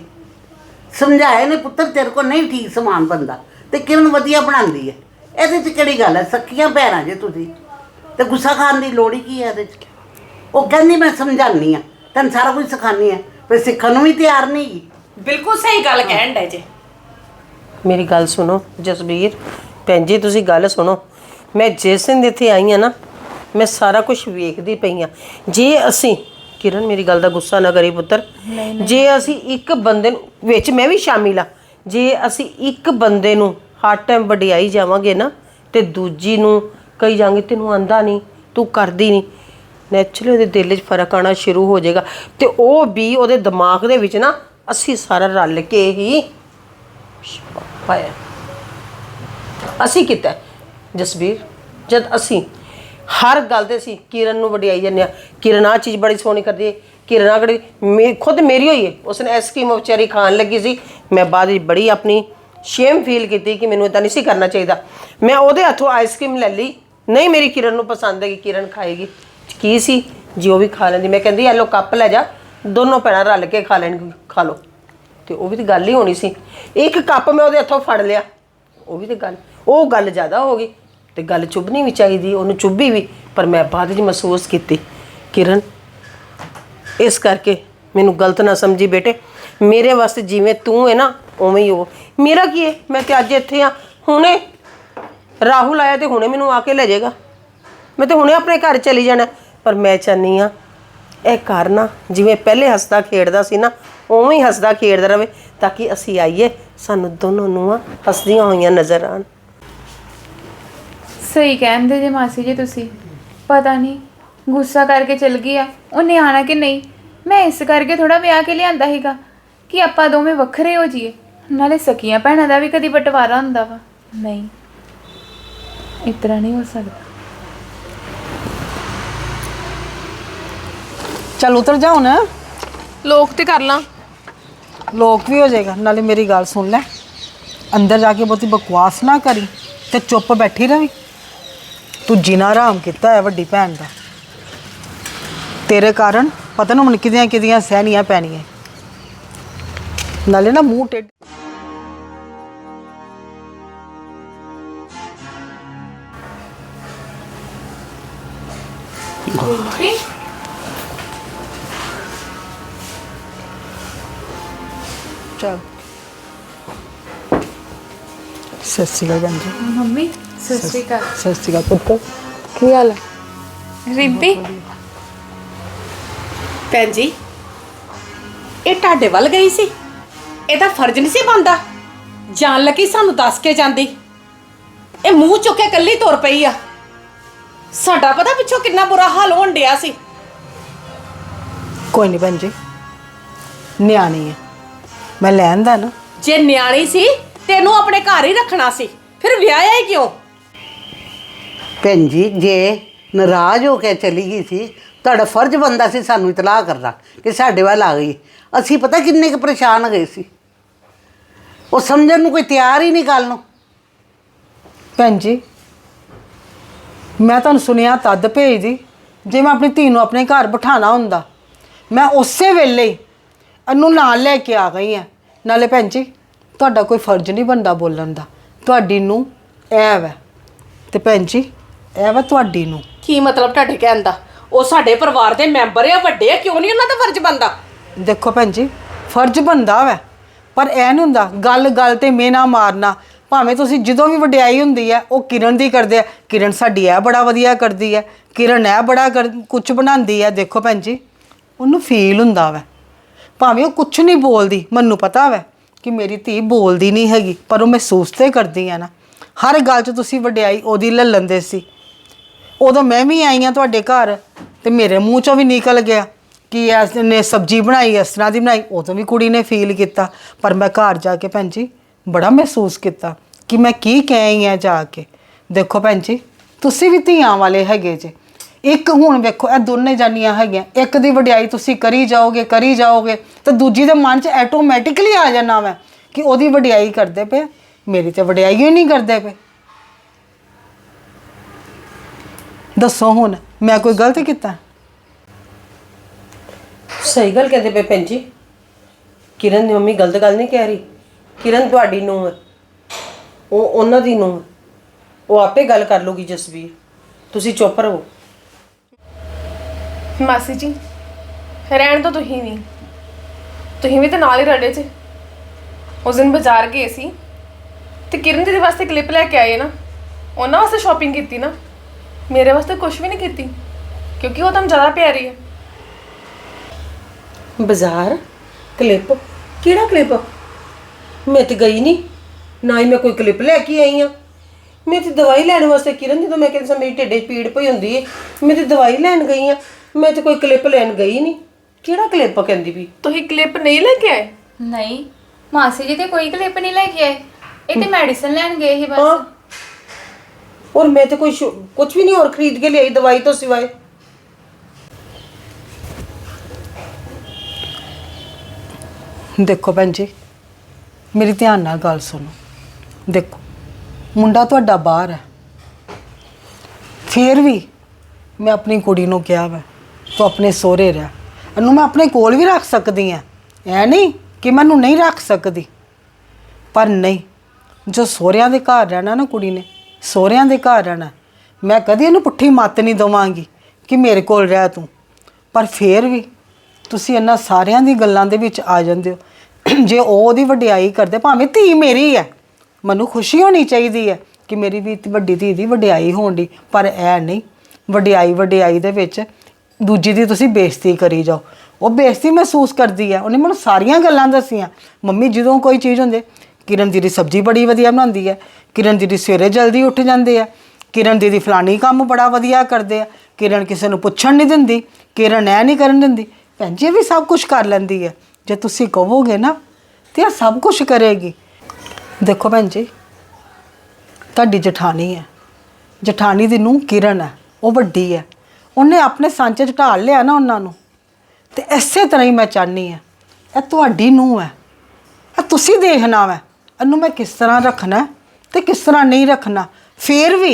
ਸਮਝਾਏ ਨੇ ਪੁੱਤਰ ਤੇਰੇ ਕੋਲ ਨਹੀਂ ਠੀਕ ਸਮਾਨ ਬੰਦਾ ਤੇ ਕਿਰਨ ਵਧੀਆ ਬਣਾਉਂਦੀ ਹੈ ਇਹਦੇ 'ਚ ਕਿਹੜੀ ਗੱਲ ਹੈ ਸੱਕੀਆਂ ਭੈਣਾਂ ਜੇ ਤੁਸੀਂ। ਤੇ ਗੁੱਸਾ ਖਾਣ ਦੀ ਲੋੜ ਹੀ ਕੀ ਹੈ ਇਹਦੇ 'ਚ? ਉਹ ਕਹਿੰਦੀ ਮੈਂ ਸਮਝਾਨੀ ਆ ਤੈਨੂੰ ਸਾਰਾ ਕੁਝ ਸਿਖਾਨੀ ਆ ਪਰ ਸਿੱਖਣ ਨੂੰ ਵੀ ਤਿਆਰ ਨਹੀਂ ਗੀ। ਬਿਲਕੁਲ ਸਹੀ ਗੱਲ ਕਹਿਣ ਡੇ ਜੇ। ਮੇਰੀ ਗੱਲ ਸੁਣੋ ਜਸਬੀਰ। ਭੈਣ ਜੀ ਤੁਸੀਂ ਗੱਲ ਸੁਣੋ। ਮੈਂ ਜਿਸ ਦਿਨ ਦੇ ਇੱਥੇ ਆਈ ਆ ਨਾ ਮੈਂ ਸਾਰਾ ਕੁਝ ਵੇਖਦੀ ਪਈ ਆ ਜੇ ਅਸੀਂ ਕਿਰਨ ਮੇਰੀ ਗੱਲ ਦਾ ਗੁੱਸਾ ਨਾ ਕਰੀ ਪੁੱਤਰ। ਜੇ ਅਸੀਂ ਇੱਕ ਬੰਦੇ ਨੂੰ ਵਿੱਚ ਮੈਂ ਵੀ ਸ਼ਾਮਿਲ ਆ ਜੇ ਅਸੀਂ ਇੱਕ ਬੰਦੇ ਨੂੰ ਹਰ ਟਾਈਮ ਵਡਿਆਈ ਜਾਵਾਂਗੇ ਨਾ ਤੇ ਦੂਜੀ ਨੂੰ ਕਹੀ ਜਾਂਗੇ ਤੈਨੂੰ ਆਂਦਾ ਨਹੀਂ ਤੂੰ ਕਰਦੀ ਨਹੀਂ ਨੈਚੁਰਲੀ ਉਹਦੇ ਦਿਲ 'ਚ ਫ਼ਰਕ ਆਣਾ ਸ਼ੁਰੂ ਹੋ ਜਾਏਗਾ। ਤੇ ਉਹ ਵੀ ਉਹਦੇ ਦਿਮਾਗ ਦੇ ਵਿੱਚ ਨਾ ਅਸੀਂ ਸਾਰਾ ਰਲ ਕੇ ਹੀ ਪਾਇਆ। ਅਸੀਂ ਕੀਤਾ। ਜਸਵੀਰ, ਜਦ ਅਸੀਂ ਹਰ ਗੱਲ ਤੇ ਅਸੀਂ ਕਿਰਨ ਨੂੰ ਵਡਿਆਈ ਜਾਂਦੇ ਆ ਕਿਰਨ ਆ ਚੀਜ਼ ਬੜੀ ਸੋਹਣੀ ਕਰਦੀ ਹੈ। ਕਿਰਨ ਆ ਕਿਹੜੀ ਮੇ, ਖੁਦ ਮੇਰੀ ਹੋਈ ਹੈ। ਉਸਨੇ ਆਈਸਕ੍ਰੀਮ ਵਿਚਾਰੀ ਖਾਣ ਲੱਗੀ ਸੀ। ਮੈਂ ਬਾਅਦ ਵਿੱਚ ਬੜੀ ਆਪਣੀ ਸ਼ੇਮ ਫੀਲ ਕੀਤੀ ਕਿ ਮੈਨੂੰ ਇਦਾਂ ਨਹੀਂ ਸੀ ਕਰਨਾ ਚਾਹੀਦਾ। ਮੈਂ ਉਹਦੇ ਹੱਥੋਂ ਆਈਸਕ੍ਰੀਮ ਲੈ ਲਈ। ਨਹੀਂ, ਮੇਰੀ ਕਿਰਨ ਨੂੰ ਪਸੰਦ ਹੈ ਕਿ ਕਿਰਨ ਖਾਏਗੀ। ਕੀ ਸੀ? ਜੀ, ਉਹ ਵੀ ਖਾ ਲੈਂਦੀ। ਮੈਂ ਕਹਿੰਦੀ ਐਲੋ ਕੱਪ ਲੈ ਜਾ। ਦੋਨੋਂ ਭੈਣਾਂ ਰਲ ਕੇ ਖਾ ਲੈਣ, ਖਾ ਲਓ। ਤੇ ਉਹ ਵੀ ਤੇ ਗੱਲ ਹੀ ਹੋਣੀ ਸੀ। ਇੱਕ ਕੱਪ ਮੈਂ ਉਹਦੇ ਹੱਥੋਂ ਫੜ ਲਿਆ। ਉਹ ਵੀ ਤੇ ਗੱਲ, ਉਹ ਗੱਲ ਜ਼ਿਆਦਾ ਹੋ ਗਈ। ਤੇ ਗੱਲ ਚੁੱਭਣੀ ਵੀ ਚਾਹੀਦੀ, ਉਹਨੂੰ ਚੁੱਭੀ ਵੀ, ਪਰ ਮੈਂ ਬਾਅਦ ਵਿੱਚ ਮਹਿਸੂਸ ਕੀਤੀ। ਕਿਰਨ, ਇਸ ਕਰਕੇ ਮੈਨੂੰ ਗਲਤ ਨਾ ਸਮਝੀ ਬੇਟੇ। ਮੇਰੇ ਵਾਸਤੇ ਜਿਵੇਂ ਤੂੰ ਹੈ ਨਾ, ਉਵੇਂ ਹੀ ਉਹ। ਮੇਰਾ ਕੀ ਹੈ? ਮੈਂ ਤੇ ਅੱਜ ਇੱਥੇ ਆ ਹੁਣੇ ਰਾਹੁਲ ਆਇਆ ਤੇ ਹੁਣੇ ਮੈਨੂੰ ਆ ਕੇ ਲੈ ਜਾਏਗਾ। ਮੈਂ ਤੇ ਹੁਣੇ ਆਪਣੇ ਘਰ ਚਲੀ ਜਾਣਾ। ਪਰ ਮੈਂ ਚਾਹਨੀ ਆ ਇਹ ਘਰ ਨਾ ਜਿਵੇਂ ਪਹਿਲੇ ਹੱਸਦਾ ਖੇਡਦਾ ਸੀ ਨਾ, ਉਵੇਂ ਹੀ ਹੱਸਦਾ ਖੇਡਦਾ ਰਵੇ ਤਾਂ ਕਿ ਅਸੀਂ ਆਈਏ, ਸਾਨੂੰ ਦੋਨੋਂ ਨੂੰ ਹੱਸਦੀਆਂ ਹੋਈਆਂ ਨਜ਼ਰ ਆਣ। ਸਹੀ ਕਹਿੰਦੇ ਜੇ ਮਾਸੀ ਜੀ ਤੁਸੀਂ। ਪਤਾ ਨਹੀਂ, ਗੁੱਸਾ ਕਰਕੇ ਚਲ ਗਈ ਆ, ਉਹਨੇ ਆਣਾ ਕਿ ਨਹੀਂ? ਮੈਂ ਇਸ ਕਰਕੇ ਥੋੜਾ ਵਿਆਹ ਕੇ ਲਿਆਂਦਾ ਸੀਗਾ ਕਿ ਆਪਾਂ ਦੋਵੇਂ ਵੱਖਰੇ ਹੋ ਜਾਈਏ। ਨਾਲੇ ਸਕੀਆਂ ਭੈਣਾਂ ਦਾ ਵੀ ਕਦੀ ਬਟਵਾਰਾ ਹੁੰਦਾ ਵਾ। ਨਹੀਂ ਇਤਰਾ ਨਹੀਂ ਹੋ ਸਕਦਾ। ਚੱਲ ਉਤਰ ਜਾ ਹੁਣ। ਲੋਕ ਤੇ ਕਰ ਲਾਂ। ਲੋਕ ਵੀ ਹੋ ਜਾਏਗਾ ਨਾਲੇ ਮੇਰੀ ਗੱਲ ਸੁਣ ਲੈ। ਅੰਦਰ ਜਾ ਕੇ ਬਹੁਤੀ ਬਕਵਾਸ ਨਾ ਕਰੀ ਤੇ ਚੁੱਪ ਬੈਠੀ ਰਵੀ। ਤੂੰ ਜਿਨਾ ਆਰਾਮ ਕੀਤਾ ਹੈ ਵੱਡੀ ਭੈਣ ਦਾ। ਤੇਰੇ ਕਾਰਨ ਪਤਾ ਨਾ ਹੁਣ ਕਿਦੀਆਂ ਕਿਦੀਆਂ ਸਹਿਣੀਆਂ ਪੈਣੀਆਂ। ਨਾਲੇ ਨਾ ਮੂੰਹ ਟੇਢ ਚੱਲ। ਸਤਿ ਸ਼੍ਰੀ ਅਕਾਲ ਭੈਣ ਜੀ। ਮੰਮੀ ਸਤਿ ਸ਼੍ਰੀ ਅਕਾਲ। ਸਤਿ ਸ਼੍ਰੀ ਅਕਾਲ ਪੁੱਤ। ਕੀ ਹਾਲ ਹੈ? ਰਿੰਪੀ? ਭੈਣ ਜੀ ਇਹ ਤੁਹਾਡੇ ਵੱਲ ਗਈ ਸੀ? ਇਹਦਾ ਫਰਜ਼ ਨਹੀਂ ਸੀ ਬਣਦਾ। ਜਾਣ ਲੱਗੀ ਸਾਨੂੰ ਦੱਸ ਕੇ ਜਾਂਦੀ। ਇਹ ਮੂੰਹ ਚੁੱਕ ਕੇ ਕੱਲੀ ਤੁਰ ਪਈ ਆ। ਸਾਡਾ ਪਤਾ ਪਿੱਛੋਂ ਕਿੰਨਾ ਬੁਰਾ ਹਾਲ ਹੋਣ ਡਿਆ ਸੀ। ਕੋਈ ਨਹੀਂ ਭੈਣ ਜੀ ਨਿਆਣੀ ਹੈ। ਮੈਂ ਲੈਣ ਦਾ ਨਾ। ਜੇ ਨਿਆਣੀ ਸੀ ਤੈਨੂੰ ਆਪਣੇ ਘਰ ਹੀ ਰੱਖਣਾ ਸੀ। ਫਿਰ ਵਿਆਹਿਆ ਹੀ ਕਿਉਂ? ਭੈਣ ਜੀ ਜੇ ਨਾਰਾਜ਼ ਹੋ ਕੇ ਚਲੀ ਗਈ ਸੀ ਤੁਹਾਡਾ ਫਰਜ਼ ਬੰਦਾ ਸੀ ਸਾਨੂੰ ਇਤਲਾਹ ਕਰਨਾ ਕਿ ਸਾਡੇ ਵੱਲ ਆ ਗਈ। ਅਸੀਂ ਪਤਾ ਕਿੰਨੇ ਕੁ ਪਰੇਸ਼ਾਨ ਹੋ ਗਏ ਸੀ। ਉਹ ਸਮਝਣ ਨੂੰ ਕੋਈ ਤਿਆਰ ਹੀ ਨਹੀਂ ਗੱਲ ਨੂੰ। ਭੈਣ ਜੀ ਮੈਂ ਤੁਹਾਨੂੰ ਸੁਣਿਆ ਤਦ ਭੇਜਦੀ ਜੇ ਮੈਂ ਆਪਣੀ ਧੀ ਨੂੰ ਆਪਣੇ ਘਰ ਬਿਠਾਣਾ ਹੁੰਦਾ। ਮੈਂ ਉਸੇ ਵੇਲੇ ਹੀ ਇਹਨੂੰ ਨਾਲ ਲੈ ਕੇ ਆ ਗਈ ਆ ਨਾਲੇ ਭੈਣ ਜੀ ਤੁਹਾਡਾ ਕੋਈ ਫਰਜ਼ ਨਹੀਂ ਬੰਦਾ ਬੋਲਣ ਦਾ। ਤੁਹਾਡੀ ਨੂੰ ਐ ਵੈ। ਤੇ ਭੈਣ ਜੀ ਐ ਵੈ ਤੁਹਾਡੀ ਨੂੰ। ਕੀ ਮਤਲਬ ਤੁਹਾਡੇ ਕਹਿਣ ਦਾ? ਉਹ ਸਾਡੇ ਪਰਿਵਾਰ ਦੇ ਮੈਂਬਰ ਆ ਵੱਡੇ ਆ ਕਿਉਂ ਨਹੀਂ ਉਹਨਾਂ ਦਾ ਫਰਜ਼ ਬਣਦਾ? ਦੇਖੋ ਭੈਣ ਜੀ ਫਰਜ਼ ਬੰਦਾ ਵੈ। ਪਰ ਐ ਨਹੀਂ ਹੁੰਦਾ ਗੱਲ ਗੱਲ ਤੇ ਮੇਨਾ ਮਾਰਨਾ। ਭਾਵੇਂ ਤੁਸੀਂ ਜਦੋਂ ਵੀ ਵਡਿਆਈ ਹੁੰਦੀ ਹੈ ਉਹ ਕਿਰਨ ਦੀ ਕਰਦੇ ਆ। ਕਿਰਨ ਸਾਡੀ ਇਹ ਬੜਾ ਵਧੀਆ ਕਰਦੀ ਹੈ। ਕਿਰਨ ਇਹ ਬੜਾ ਕੁਝ ਬਣਾਉਂਦੀ ਹੈ। ਦੇਖੋ ਭੈਣ ਜੀ ਉਹਨੂੰ ਫੀਲ ਹੁੰਦਾ ਵੈ। ਭਾਵੇਂ ਉਹ ਕੁਝ ਨਹੀਂ ਬੋਲਦੀ, ਮੈਨੂੰ ਪਤਾ ਵੈ ਕਿ ਮੇਰੀ ਧੀ ਬੋਲਦੀ ਨਹੀਂ ਹੈਗੀ, ਪਰ ਉਹ ਮਹਿਸੂਸ ਤੇ ਕਰਦੀ ਆ ਨਾ। ਹਰ ਗੱਲ 'ਚ ਤੁਸੀਂ ਵਡਿਆਈ ਉਹਦੀ ਲੈ ਲੈਂਦੇ ਸੀ। ਉਦੋਂ ਮੈਂ ਵੀ ਆਈ ਆ ਤੁਹਾਡੇ ਘਰ ਤੇ ਮੇਰੇ ਮੂੰਹ ਚੋਂ ਵੀ ਨਿਕਲ ਗਿਆ ਕਿ ਇਸ ਨੇ ਸਬਜ਼ੀ ਬਣਾਈ, ਇਸ ਤਰ੍ਹਾਂ ਦੀ ਬਣਾਈ। ਉਦੋਂ ਵੀ ਕੁੜੀ ਨੇ ਫੀਲ ਕੀਤਾ, ਪਰ ਮੈਂ ਘਰ ਜਾ ਕੇ ਭੈਣ ਜੀ ਬੜਾ ਮਹਿਸੂਸ ਕੀਤਾ ਕਿ ਮੈਂ ਕੀ ਕਹਿ ਆ ਜਾ ਕੇ। ਦੇਖੋ ਭੈਣ ਜੀ, ਤੁਸੀਂ ਵੀ ਧੀਆਂ ਵਾਲੇ ਹੈਗੇ ਜੇ। ਇੱਕ ਹੁਣ ਵੇਖੋ, ਇਹ ਦੋਨੇ ਜਾਨੀਆਂ ਹੈਗੀਆਂ। ਇੱਕ ਦੀ ਵਡਿਆਈ ਤੁਸੀਂ ਕਰੀ ਜਾਓਗੇ ਕਰੀ ਜਾਓਗੇ, ਤੇ ਦੂਜੀ ਦੇ ਮਨ 'ਚ ਆਟੋਮੈਟਿਕਲੀ ਆ ਜਾਣਾ ਵਾ ਕਿ ਉਹਦੀ ਵਡਿਆਈ ਕਰਦੇ ਪਏ ਮੇਰੀ ਤੇ ਵਡਿਆਈ ਹੀ ਨਹੀਂ ਕਰਦੇ ਪਏ। ਦੱਸੋ ਹੁਣ, ਮੈਂ ਕੋਈ ਗਲਤ ਕੀਤਾ? ਸਹੀ ਗੱਲ ਕਹਿੰਦੇ ਪਏ ਭੈਣ ਜੀ। ਕਿਰਨ ਦੀ ਮੰਮੀ ਗਲਤ ਗੱਲ ਨਹੀਂ ਕਹਿ ਰਹੀ। ਕਿਰਨ ਤੁਹਾਡੀ ਨੂੰ ਹੈ ਉਹ ਉਹਨਾਂ ਦੀ ਨੂੰ ਉਹ ਆਪੇ ਗੱਲ ਕਰ ਲੂਗੀ ਜਸਵੀਰ ਤੁਸੀਂ ਚੁੱਪ ਰਹੋ। ਮਾਸੀ ਜੀ, ਰਹਿਣ ਤੋਂ ਤੁਸੀਂ ਵੀ। ਤੁਸੀਂ ਵੀ ਤਾਂ ਨਾਲ ਹੀ ਰੜੇ 'ਚ। ਉਸ ਦਿਨ ਬਾਜ਼ਾਰ ਗਏ ਸੀ ਤੇ ਕਿਰਨ ਦੇ ਵਾਸਤੇ ਕਲਿੱਪ ਲੈ ਕੇ ਆਏ ਨਾ। ਉਹਨਾਂ ਵਾਸਤੇ ਸ਼ਾਪਿੰਗ ਕੀਤੀ ਨਾ। ਮੇਰੇ ਵਾਸਤੇ ਕੁਝ ਵੀ ਨਹੀਂ ਕੀਤੀ, ਕਿਉਂਕਿ ਉਹ ਤਾਂ ਜ਼ਿਆਦਾ ਪਿਆਰੀ ਹੈ। ਬਾਜ਼ਾਰ? ਕਲਿੱਪ ਕਿਹੜਾ ਕਲਿੱਪ ਮੈਂ ਤੇ ਗਈ ਨਹੀਂ ਨਾ ਹੀ ਮੈਂ ਕੋਈ ਕਲਿੱਪ ਲੈ ਕੇ ਆਈ ਆ ਮੈਂ ਤੇ ਦਵਾਈ ਲੈਣ ਵਾਸਤੇ ਕਿਰਨ ਜਦੋਂ ਮੈਂ ਕਹਿੰਦਾ ਮੇਰੀ ਢਿੱਡੇ 'ਚ ਪੀੜ ਪਈ ਹੁੰਦੀ ਏ। ਮੈਂ ਤੇ ਦਵਾਈ ਲੈਣ ਗਈ ਆ ਮੈਂ ਤੇ ਕੋਈ ਕਲਿੱਪ ਲੈਣ ਗਈ ਨਹੀਂ ਕਿਹੜਾ ਕਲਿੱਪ ਕਹਿੰਦੀ ਵੀ? ਤੁਸੀਂ ਕਲਿੱਪ ਨਹੀਂ ਲੈ ਕੇ ਆਏ? ਨਹੀਂ ਮਾਸੀ ਜੀ ਤੇ ਕੋਈ ਕਲਿੱਪ ਨਹੀਂ ਲੈ ਕੇ ਆਏ। ਇਹ ਤੇ ਮੈਡੀਸਨ ਲੈਣ ਗਏ ਸੀ ਹਾਂ। ਬਸ ਔਰ ਮੈਂ ਤੇ ਕੋਈ ਕੁਝ ਵੀ ਨਹੀਂ ਹੋਰ ਖਰੀਦ ਕੇ ਲਿਆਈ ਦਵਾਈ ਤੋਂ ਸਿਵਾਏ। ਦੇਖੋ ਭੈਣ ਜੀ ਮੇਰੀ ਧਿਆਨ ਨਾਲ ਗੱਲ ਸੁਣੋ। ਦੇਖੋ ਮੁੰਡਾ ਤੁਹਾਡਾ ਬਾਹਰ ਹੈ। ਫੇਰ ਵੀ ਮੈਂ ਆਪਣੀ ਕੁੜੀ ਨੂੰ ਕਿਹਾ ਵਾ ਤੂੰ ਆਪਣੇ ਸਹੁਰੇ ਰਹਿ। ਇਹਨੂੰ ਮੈਂ ਆਪਣੇ ਕੋਲ ਵੀ ਰੱਖ ਸਕਦੀ ਆ ਐ ਨਹੀਂ ਕਿ ਮੈਨੂੰ ਨਹੀਂ ਰੱਖ ਸਕਦੀ। ਪਰ ਨਹੀਂ, ਜੋ ਸਹੁਰਿਆਂ ਦੇ ਘਰ ਰਹਿਣਾ ਨਾ ਕੁੜੀ ਨੇ, ਸਹੁਰਿਆਂ ਦੇ ਘਰ ਰਹਿਣਾ, ਮੈਂ ਕਦੀ ਇਹਨੂੰ ਪੁੱਠੀ ਮੱਤ ਨਹੀਂ ਦਵਾਂਗੀ ਕਿ ਮੇਰੇ ਕੋਲ ਰਹਿ ਤੂੰ। ਪਰ ਫੇਰ ਵੀ ਤੁਸੀਂ ਇਹਨਾਂ ਸਾਰਿਆਂ ਦੀ ਗੱਲਾਂ ਦੇ ਵਿੱਚ ਆ ਜਾਂਦੇ ਹੋ। ਜੇ ਉਹ ਉਹਦੀ ਵਡਿਆਈ ਕਰਦੇ, ਭਾਵੇਂ ਧੀ ਮੇਰੀ ਹੈ, ਮੈਨੂੰ ਖੁਸ਼ੀ ਹੋਣੀ ਚਾਹੀਦੀ ਹੈ ਕਿ ਮੇਰੀ ਵੀ ਵੱਡੀ ਧੀ ਦੀ ਵਡਿਆਈ ਹੋਣ ਦੀ ਪਰ ਇਹ ਨਹੀਂ ਵਡਿਆਈ ਵਡਿਆਈ ਦੇ ਵਿੱਚ ਦੂਜੀ ਦੀ ਤੁਸੀਂ ਬੇਇੱਜ਼ਤੀ ਕਰੀ ਜਾਓ। ਉਹ ਬੇਇੱਜ਼ਤੀ ਮਹਿਸੂਸ ਕਰਦੀ ਹੈ ਉਹਨੇ ਮੈਨੂੰ ਸਾਰੀਆਂ ਗੱਲਾਂ ਦੱਸੀਆਂ। ਮੰਮੀ, ਜਦੋਂ ਕੋਈ ਚੀਜ਼ ਹੁੰਦੇ, ਕਿਰਨ ਦੀ ਸਬਜ਼ੀ ਬੜੀ ਵਧੀਆ ਬਣਾਉਂਦੀ ਹੈ ਕਿਰਨ ਦੀਦੀ ਸਵੇਰੇ ਜਲਦੀ ਉੱਠ ਜਾਂਦੇ ਆ। ਕਿਰਨ ਦੀਦੀ ਫਲਾਨੀ ਕੰਮ ਬੜਾ ਵਧੀਆ ਕਰਦੇ ਆ। ਕਿਰਨ ਕਿਸੇ ਨੂੰ ਪੁੱਛਣ ਨਹੀਂ ਦਿੰਦੀ। ਕਿਰਨ ਐ ਨਹੀਂ ਕਰਨ ਦਿੰਦੀ। ਭੈਣ ਜੀ, ਇਹ ਵੀ ਸਭ ਕੁਝ ਕਰ ਲੈਂਦੀ ਹੈ ਜੇ ਤੁਸੀਂ ਕਹੋਗੇ ਨਾ, ਤੇ ਇਹ ਸਭ ਕੁਝ ਕਰੇਗੀ। ਦੇਖੋ ਭੈਣ ਜੀ, ਤੁਹਾਡੀ ਜਠਾਣੀ ਹੈ ਜਠਾਣੀ ਦੀ ਨੂੰ ਕਿਰਨ ਹੈ ਉਹ ਵੱਡੀ ਹੈ ਉਹਨੇ ਆਪਣੇ ਸਾਂਚੇ 'ਚ ਢਾਲ ਲਿਆ ਨਾ ਉਹਨਾਂ ਨੂੰ। ਤੇ ਇਸੇ ਤਰ੍ਹਾਂ ਹੀ ਮੈਂ ਚਾਹਨੀ ਹੈ, ਇਹ ਤੁਹਾਡੀ ਨੂੰ ਹੈ। ਇਹ ਤੁਸੀਂ ਦੇਖਣਾ ਵੈ, ਇਹਨੂੰ ਮੈਂ ਕਿਸ ਤਰ੍ਹਾਂ ਰੱਖਣਾ ਹੈ ਤੇ ਕਿਸ ਤਰ੍ਹਾਂ ਨਹੀਂ ਰੱਖਣਾ। ਫੇਰ ਵੀ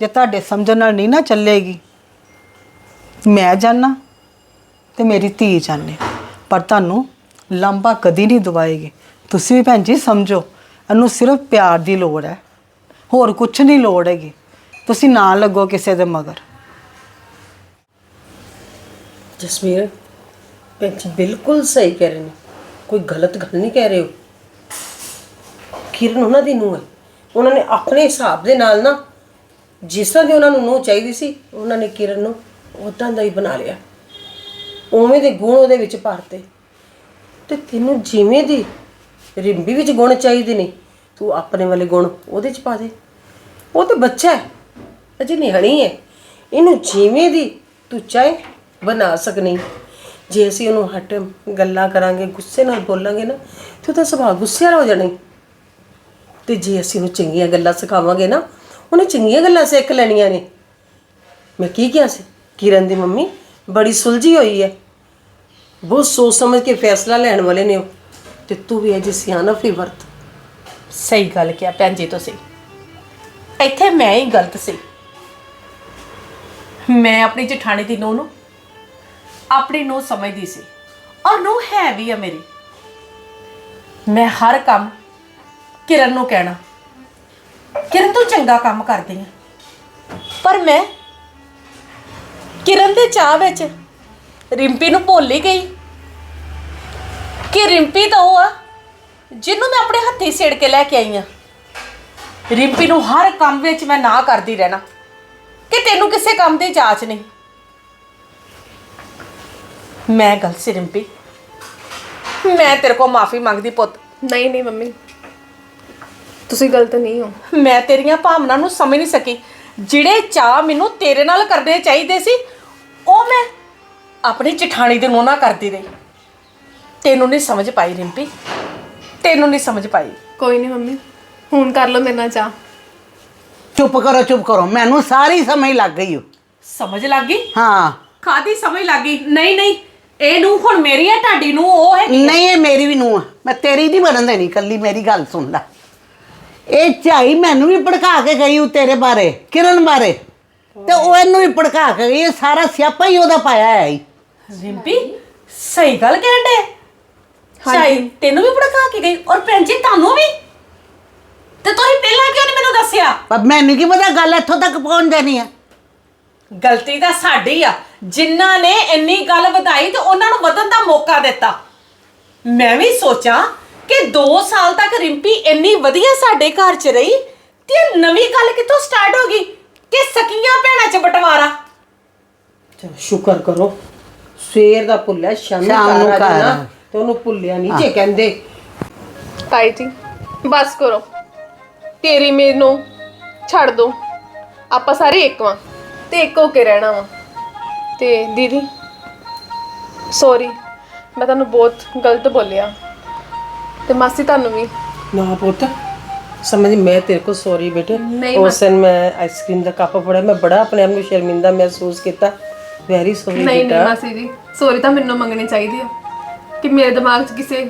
ਜੇ ਤੁਹਾਡੇ ਸਮਝਣ ਨਾਲ ਨਹੀਂ ਨਾ ਚੱਲੇਗੀ, ਮੈਂ ਜਾਣਾ ਤੇ ਮੇਰੀ ਧੀ ਜਾਣੇ ਪਰ ਤੁਹਾਨੂੰ ਲੰਬਾ ਕਦੀ ਨਹੀਂ ਦਵਾਏਗੀ। ਤੁਸੀਂ ਵੀ ਭੈਣ ਜੀ ਸਮਝੋ, ਇਹਨੂੰ ਸਿਰਫ ਪਿਆਰ ਦੀ ਲੋੜ ਹੈ। ਹੋਰ ਕੁਝ ਨਹੀਂ ਲੋੜ ਹੈਗੀ। ਤੁਸੀਂ ਨਾ ਲੱਗੋ ਕਿਸੇ ਦੇ ਮਗਰ। ਜਸਵੀਰ, ਭੈਣ ਬਿਲਕੁਲ ਸਹੀ ਕਹਿ ਰਹੇ ਨੇ। ਕੋਈ ਗਲਤ ਗੱਲ ਨਹੀਂ ਕਹਿ ਰਹੇ ਹੋ ਕਿਰਨ ਉਹਨਾਂ ਦੀ ਨੂੰਹ ਹੈ। ਉਹਨਾਂ ਨੇ ਆਪਣੇ ਹਿਸਾਬ ਦੇ ਨਾਲ ਨਾ ਜਿਸ ਤਰ੍ਹਾਂ ਦੀ ਉਹਨਾਂ ਨੂੰ ਨੂੰਹ ਚਾਹੀਦੀ ਸੀ, ਉਹਨਾਂ ਨੇ ਕਿਰਨ ਨੂੰ ਉਦਾਂ ਦਾ ਹੀ ਬਣਾ ਲਿਆ। ਉਵੇਂ ਦੇ ਗੁਣ ਉਹਦੇ ਵਿੱਚ ਭਰਤੇ। ਤੇ ਤੈਨੂੰ ਜਿਵੇਂ ਦੀ ਰਿੰਬੀ ਵਿੱਚ ਗੁਣ ਚਾਹੀਦੇ ਨੇ, ਤੂੰ ਆਪਣੇ ਵਾਲੇ ਗੁਣ ਉਹਦੇ ਚ ਪਾ ਦੇ। ਉਹ ਤੇ ਬੱਚਾ ਹੈ। ਅਜੇ ਨਿਹਣੀ ਹੈ। ਇਹਨੂੰ ਜਿਵੇਂ ਦੀ ਤੂੰ ਚਾਹੇ ਬਣਾ ਸਕਣੀ ਜੇ ਅਸੀਂ ਉਹਨੂੰ ਹਟ ਗੱਲਾਂ ਕਰਾਂਗੇ, ਗੁੱਸੇ ਨਾਲ ਬੋਲਾਂਗੇ ਨਾ, ਤੇ ਉਹਦਾ ਸੁਭਾਅ ਗੁੱਸੇ ਵਾਲਾ ਹੋ ਜਾਣਾ ਈ। ਤੇ ਜੇ ਅਸੀਂ ਉਹਨੂੰ ਚੰਗੀਆਂ ਗੱਲਾਂ ਸਿਖਾਵਾਂਗੇ ਨਾ, ਉਹਨੇ ਚੰਗੀਆਂ ਗੱਲਾਂ ਸਿੱਖ ਲੈਣੀਆਂ ਨੇ। ਮੈਂ ਕੀ ਕਿਹਾ ਸੀ? ਕਿਰਨ ਦੀ ਮੰਮੀ ਬੜੀ ਸੁਲਝੀ ਹੋਈ ਹੈ ਬਹੁਤ ਸੋਚ ਸਮਝ ਕੇ ਫੈਸਲਾ ਲੈਣ ਵਾਲੇ ਨੇ ਉਹ। ਤੇ ਤੂੰ ਵੀ ਅਜੇ ਸਿਆਣਪ ਹੀ ਵਰਤ। ਸਹੀ ਗੱਲ ਕਿਹਾ ਭੈਣ ਜੀ ਤੁਸੀਂ। ਇੱਥੇ ਮੈਂ ਹੀ ਗਲਤ ਸੀ। ਮੈਂ ਆਪਣੀ ਜਠਾਣੀ ਦੀ ਨੂੰਹ ਨੂੰ ਆਪਣੀ ਨੂੰਹ ਸਮਝਦੀ ਸੀ। ਔਰ ਨੂੰਹ ਹੈ ਵੀ ਆ ਮੇਰੀ। ਮੈਂ ਹਰ ਕੰਮ ਕਿਰਨ ਨੂੰ ਕਹਿਣਾ, ਕਿਰਨ, ਤੂੰ ਚੰਗਾ ਕੰਮ ਕਰਦੀ ਹੈ ਪਰ ਮੈਂ ਕਿਰਨ ਦੇ ਚਾਹ ਵਿੱਚ ਰਿੰਪੀ ਨੂੰ ਭੁੱਲ ਹੀ ਗਈ। ਕਿ ਰਿੰਪੀ ਤਾਂ ਉਹ ਆ ਜਿਹਨੂੰ ਮੈਂ ਆਪਣੇ ਹੱਥੀਂ ਸੇੜ ਕੇ ਲੈ ਕੇ ਆਈ ਆ। ਰਿੰਪੀ ਨੂੰ ਹਰ ਕੰਮ ਵਿੱਚ ਮੈਂ ਨਾ ਕਰਦੀ ਰਹਿਣਾ। ਕਿ ਤੈਨੂੰ ਕਿਸੇ ਕੰਮ ਦੀ ਜਾਂਚ ਨਹੀਂ। ਮੈਂ ਗਲਤ ਸੀ ਰਿੰਪੀ। ਮੈਂ ਤੇਰੇ ਕੋਲ ਮਾਫੀ ਮੰਗਦੀ ਪੁੱਤ। ਨਹੀਂ ਨਹੀਂ ਮੰਮੀ। ਤੁਸੀਂ ਗਲਤ ਨਹੀਂ ਹੋ। ਮੈਂ ਤੇਰੀਆਂ ਭਾਵਨਾ ਨੂੰ ਸਮਝ ਨਹੀਂ ਸਕੀ। ਜਿਹੜੇ ਚਾਹ ਮੈਨੂੰ ਤੇਰੇ ਨਾਲ ਕਰਨੇ ਚਾਹੀਦੇ ਸੀ ਉਹ ਮੈਂ ਆਪਣੀ ਜਠਾਣੀ ਦੇ ਨੂੰਹ ਨਾਲ ਕਰਦੀ ਰਹੀ। ਤੈਨੂੰ ਨਹੀਂ ਸਮਝ ਪਾਈ ਰਿੰਪੀ। ਤੈਨੂੰ ਨਹੀਂ ਸਮਝ ਪਾਈ। ਕੋਈ ਨਹੀਂ ਮੰਮੀ ਹੁਣ ਕਰ ਲਓ ਮੇਰੇ ਨਾਲ ਚਾਹ ਚੁੱਪ ਕਰੋ ਚੁੱਪ ਕਰੋ। ਮੈਨੂੰ ਸਾਰੀ ਸਮਝ ਲੱਗ ਗਈ ਓ। ਸਮਝ ਲੱਗ ਗਈ? ਹਾਂ। ਖਾਦੀ ਸਮਝ ਲੱਗ ਗਈ? ਨਹੀਂ ਨਹੀਂ। ਇਹ ਨੂੰ ਹੁਣ ਮੇਰੀ ਹੈ ਢਾਡੀ ਨੂੰ ਉਹ ਹੈ। ਨਹੀਂ ਇਹ ਮੇਰੀ ਵੀ ਨੂੰ ਆ। ਮੈਂ ਤੇਰੀ ਨਹੀਂ ਬਣਨ ਦੇਣੀ ਕੱਲੀ ਮੇਰੀ ਗੱਲ ਸੁਣ ਲੈ। ਇਹ ਝਾਈ ਮੈਨੂੰ ਵੀ ਭੜਕਾ ਕੇ ਗਈ ਉਹ ਤੇਰੇ ਬਾਰੇ ਕਿਰਨ ਬਾਰੇ। ਤੇ ਉਹ ਇਹਨੂੰ ਵੀ ਭੜਕਾ ਕੇ ਗਈ ਇਹ ਸਾਰਾ ਸਿਆਪਾ ਹੀ ਉਹਦਾ ਪਾਇਆ ਹੈ ਹੀ ਰਿੰਪੀ ਸਹੀ ਗੱਲ ਕਹਿਣ ਦੇ ਸ਼ਾਇਦ ਤੈਨੂੰ ਵੀ ਭੜਕਾ ਕੇ ਗਈ ਔਰ ਭੈਣ ਜੀ ਤੁਹਾਨੂੰ ਵੀ? ਤੇ ਤੁਸੀਂ ਪਹਿਲਾਂ ਕਿਉਂ ਨਹੀਂ ਮੈਨੂੰ ਦੱਸਿਆ? ਪਰ ਮੈਨੂੰ ਕੀ ਪਤਾ ਗੱਲ ਇੱਥੋਂ ਤੱਕ ਪਹੁੰਚ ਜਾਣੀ ਆ। ਗਲਤੀ ਤਾਂ ਸਾਡੀ ਆ। ਜਿਨ੍ਹਾਂ ਨੇ ਇੰਨੀ ਗੱਲ ਵਧਾਈ ਤੇ ਉਹਨਾਂ ਨੂੰ ਵਧਣ ਦਾ ਮੌਕਾ ਦਿੱਤਾ। ਮੈਂ ਵੀ ਸੋਚਾਂ ਕਿ 2 ਸਾਲ ਤੱਕ ਰਿੰਪੀ ਇੰਨੀ ਵਧੀਆ ਸਾਡੇ ਘਰ 'ਚ ਰਹੀ ਤੇ ਇਹ ਨਵੀਂ ਗੱਲ ਕਿੱਥੋਂ ਸਟਾਰਟ ਹੋ ਗਈ ਕਿ ਸਕੀਆਂ ਭੈਣਾਂ 'ਚ ਬਟਵਾਰਾ। ਚਲੋ ਸ਼ੁਕਰ ਕਰੋ। ਸਵੇਰ ਦਾ ਭੁੱਲਿਆ ਸ਼ਾਮ ਸ਼ਾਮ ਨੂੰ ਨੂੰ ਘਰ ਆ ਘਰ। ਜਾਣਾ ਆ। ਤੇ ਉਹਨੂੰ ਭੁੱਲਿਆ ਨਹੀਂ ਜੇ ਕਹਿੰਦੇ। ਤਾਈ ਜੀ ਬਸ ਕਰੋ। ਤੇਰੀ ਮੇਰੇ ਨੂੰ ਛੱਡ ਦੋ। ਆਪਾਂ ਸਾਰੇ ਇੱਕ ਵਾਂ। ਤੇ ਇੱਕ ਹੋ ਕੇ ਰਹਿਣਾ ਵਾ। ਤੇ ਦੀਦੀ ਸੌਰੀ ਮੈਂ ਤੁਹਾਨੂੰ ਬਹੁਤ ਗਲਤ ਬੋਲਿਆ। ਤੇ ਮਾਸੀ ਤੁਹਾਨੂੰ ਵੀ। ਨਾ ਪੁੱਤ ਸਮਝ ਮੈਂ ਤੇਰੇ ਕੋ ਸੌਰੀ ਬੇਟੇ। ਨਹੀਂ ਉਸ ਦਿਨ ਮੈਂ ਆਈਸਕ੍ਰੀਮ ਦਾ ਕੱਪ ਫੜਿਆ ਮੈਂ ਬੜਾ ਆਪਣੇ ਆਪ ਨੂੰ ਸ਼ਰਮਿੰਦਾ ਮਹਿਸੂਸ ਕੀਤਾ। ਵੈਰੀ ਸੌਰੀ ਨਹੀਂ ਨਹੀਂ ਬੇਟਾ। ਮਾਸੀ ਜੀ ਸੌਰੀ ਤਾਂ ਮੈਨੂੰ ਮੰਗਣੀ ਚਾਹੀਦੀ ਆ। ਕਿ ਮੇਰੇ ਦਿਮਾਗ 'ਚ ਕਿਸੇ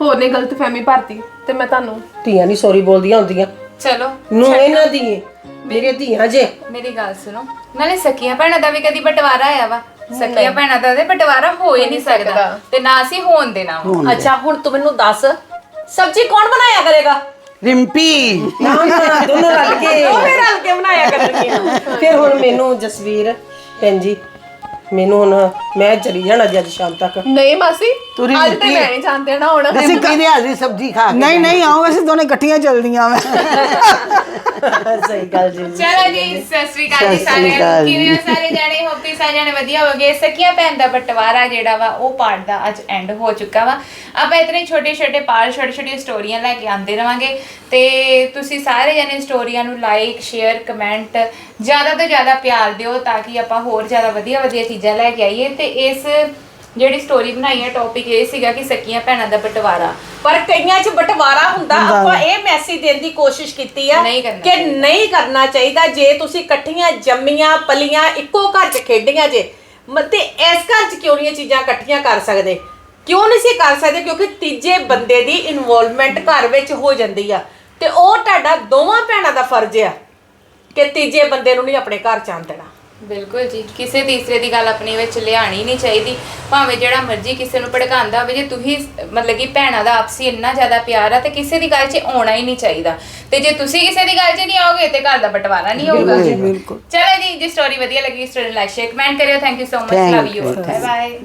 ਹੋਰ ਨੇ ਗਲਤ ਫਹਿਮੀ ਭਰਤੀ ਤੇ ਮੈਂ ਤੁਹਾਨੂੰ ਧੀਆਂ ਨਹੀਂ ਸੌਰੀ ਬੋਲਦੀਆਂ ਹੁੰਦੀਆਂ। ਚਲੋ ਨੂੰ ਇਹਨਾਂ ਦੀ ਮੇਰੇ ਧੀਆਂ ਜੇ। ਮੇਰੀ ਗੱਲ ਸੁਣੋ। ਨਾਲੇ ਸਕੀਆਂ ਭੈਣਾਂ ਦਾ ਵੀ ਕਦੀ ਬਟਵਾਰਾ ਆਇਆ ਵਾ। ਸਕੀਆਂ ਭੈਣਾਂ ਦਾ ਤੇ ਬਟਵਾਰਾ ਹੋ ਹੀ ਨਹੀਂ ਸਕਦਾ। ਤੇ ਨਾ ਅਸੀਂ ਹੋਣ ਦੇਣਾ ਵਾ। ਅੱਛਾ ਹੁਣ ਤੂੰ ਮੈਨੂੰ ਦੱਸ ਸਬਜ਼ੀ ਕੌਣ ਬਣਾਇਆ ਕਰੇਗਾ? ਰਿੰਪੀ। ਨਾ ਨਾ ਦੋਨੋਂ ਰਲ ਕੇ। ਦੋਵੇਂ ਰਲ ਕੇ ਬਣਾਇਆ ਕਰਨਗੀਆਂ। ਫਿਰ ਹੁਣ ਮੈਨੂੰ ਜਸਵੀਰ ਭੈਣ ਜੀ ਮੈਨੂੰ ਹੁਣ ਮੈਂ ਚਲੀ ਜਾਣਾ ਅੱਜ ਸ਼ਾਮ ਤੱਕ। ਨਹੀਂ ਮਾਸੀ ਤੁਰੀ ਅੱਜ ਤੇ ਮੈਂ ਨਹੀਂ ਜਾਣਦੇ ਨਾ ਹੁਣ। ਅਸੀਂ ਕਿਹਦੇ ਹਾਜ਼ਰੀ ਸਬਜ਼ੀ ਖਾ ਕੇ ਨਹੀਂ ਨਹੀਂ ਆਓ ਅਸੀਂ ਦੋਨੇ ਇਕੱਠੀਆਂ ਚੱਲਦੀਆਂ ਮੈਂ ਸਹੀ ਗੱਲ ਜੀ। ਚਲੋ ਜੀ ਸਤਿ ਸ੍ਰੀ ਅਕਾਲ ਜੀ ਸਾਰਿਆਂ ਨੂੰ। ਜੀ। ਕਿਵੇਂ ਹੋ ਸਾਰੇ ਜਾਣੇ? ਹੋਪ ਤੁਸੀਂ ਸਾਰੇ ਜਾਣੇ ਵਧੀਆ ਹੋਗੇ ਸਕੀਆਂ ਭੈਣ ਦਾ ਬਟਵਾਰਾ ਜਿਹੜਾ ਵਾ ਉਹ ਪਾਰਟ ਦਾ ਅੱਜ ਐਂਡ ਹੋ ਚੁੱਕਾ ਵਾ। ਆਪਾਂ ਇਤਨੇ ਛੋਟੇ ਛੋਟੇ ਪਾਰਟ ਛੋਟੇ ਛੋਟੀਆਂ ਸਟੋਰੀਆਂ ਲੈ ਕੇ ਆਉਂਦੇ ਰਵਾਂਗੇ। ਤੇ ਤੁਸੀਂ ਸਾਰੇ ਜਾਣੇ ਸਟੋਰੀਆਂ ਨੂੰ ਲਾਈਕ ਸ਼ੇਅਰ ਕਮੈਂਟ ਜ਼ਿਆਦਾ ਤੋਂ ਜ਼ਿਆਦਾ ਪਿਆਰ ਦਿਓ ਤਾਂ ਕਿ ਆਪਾਂ ਹੋਰ ਜ਼ਿਆਦਾ ਵਧੀਆ ਵਧੀਆ ਚੀਜ਼ਾਂ ਲੈ ਕੇ ਆਈਏ। ਤੇ ਇਸ ਜਿਹੜੀ ਸਟੋਰੀ ਬਣਾਈ ਹੈ ਟੌਪਿਕ ਇਹ ਸੀਗਾ ਕਿ ਸਕੀਆਂ ਭੈਣਾਂ ਦਾ ਬਟਵਾਰਾ। ਪਰ ਕਈਆਂ 'ਚ ਬਟਵਾਰਾ ਹੁੰਦਾ ਆਪਾਂ ਇਹ ਮੈਸੇਜ ਦੇਣ ਦੀ ਕੋਸ਼ਿਸ਼ ਕੀਤੀ ਆ ਨਹੀਂ ਕਰਨਾ ਕਿ ਨਹੀਂ ਕਰਨਾ ਚਾਹੀਦਾ। ਜੇ ਤੁਸੀਂ ਇਕੱਠੀਆਂ ਜੰਮੀਆਂ ਪਲੀਆਂ ਇੱਕੋ ਘਰ 'ਚ ਖੇਡੀਆਂ ਜੇ ਮ- ਤੇ ਇਸ ਘਰ 'ਚ ਕਿਉਂ ਨਹੀਂ ਇਹ ਚੀਜ਼ਾਂ ਇਕੱਠੀਆਂ ਕਰ ਸਕਦੇ? ਕਿਉਂ ਨਹੀਂ ਸੀ ਕਰ ਸਕਦੇ? ਕਿਉਂਕਿ ਤੀਜੇ ਬੰਦੇ ਦੀ ਇਨਵੋਲਵਮੈਂਟ ਘਰ ਵਿੱਚ ਹੋ ਜਾਂਦੀ ਆ। ਤੇ ਉਹ ਤੁਹਾਡਾ ਦੋਵਾਂ ਭੈਣਾਂ ਦਾ ਫਰਜ਼ ਆ ਕਿ ਤੀਜੇ ਬੰਦੇ ਨੂੰ ਨਹੀਂ ਆਪਣੇ ਘਰ ਚ ਆਉਣ ਦੇਣਾ। ਬਿਲਕੁਲ ਜੀ ਕਿਸੇ ਤੀਸਰੇ ਦੀ ਗੱਲ ਆਪਣੇ ਵਿੱਚ ਲਿਆਣੀ ਨਹੀਂ ਚਾਹੀਦੀ। ਭਾਵੇਂ ਜਿਹੜਾ ਮਰਜ਼ੀ ਕਿਸੇ ਨੂੰ ਭੜਕਾਉਂਦਾ ਹੋਵੇ ਜੇ ਤੁਸੀਂ ਮਤਲਬ ਕਿ ਭੈਣਾਂ ਦਾ ਆਪਸੀ ਇੰਨਾ ਜ਼ਿਆਦਾ ਪਿਆਰ ਆ ਤੇ ਕਿਸੇ ਦੀ ਗੱਲ 'ਚ ਆਉਣਾ ਹੀ ਨਹੀਂ ਚਾਹੀਦਾ। ਤੇ ਜੇ ਤੁਸੀਂ ਕਿਸੇ ਦੀ ਗੱਲ 'ਚ ਨਹੀਂ ਆਓਗੇ ਤੇ ਘਰ ਦਾ ਬਟਵਾਰਾ ਨਹੀਂ ਹੋਊਗਾ। ਚਲੋ ਜੀ ਜੇ ਸਟੋਰੀ ਵਧੀਆ ਲੱਗੀ ਸਟੋਰੀ ਲਾਈਕ ਸ਼ੇਅਰ ਕਮੈਂਟ ਕਰਿਓ। Thank you so much love you. Bye bye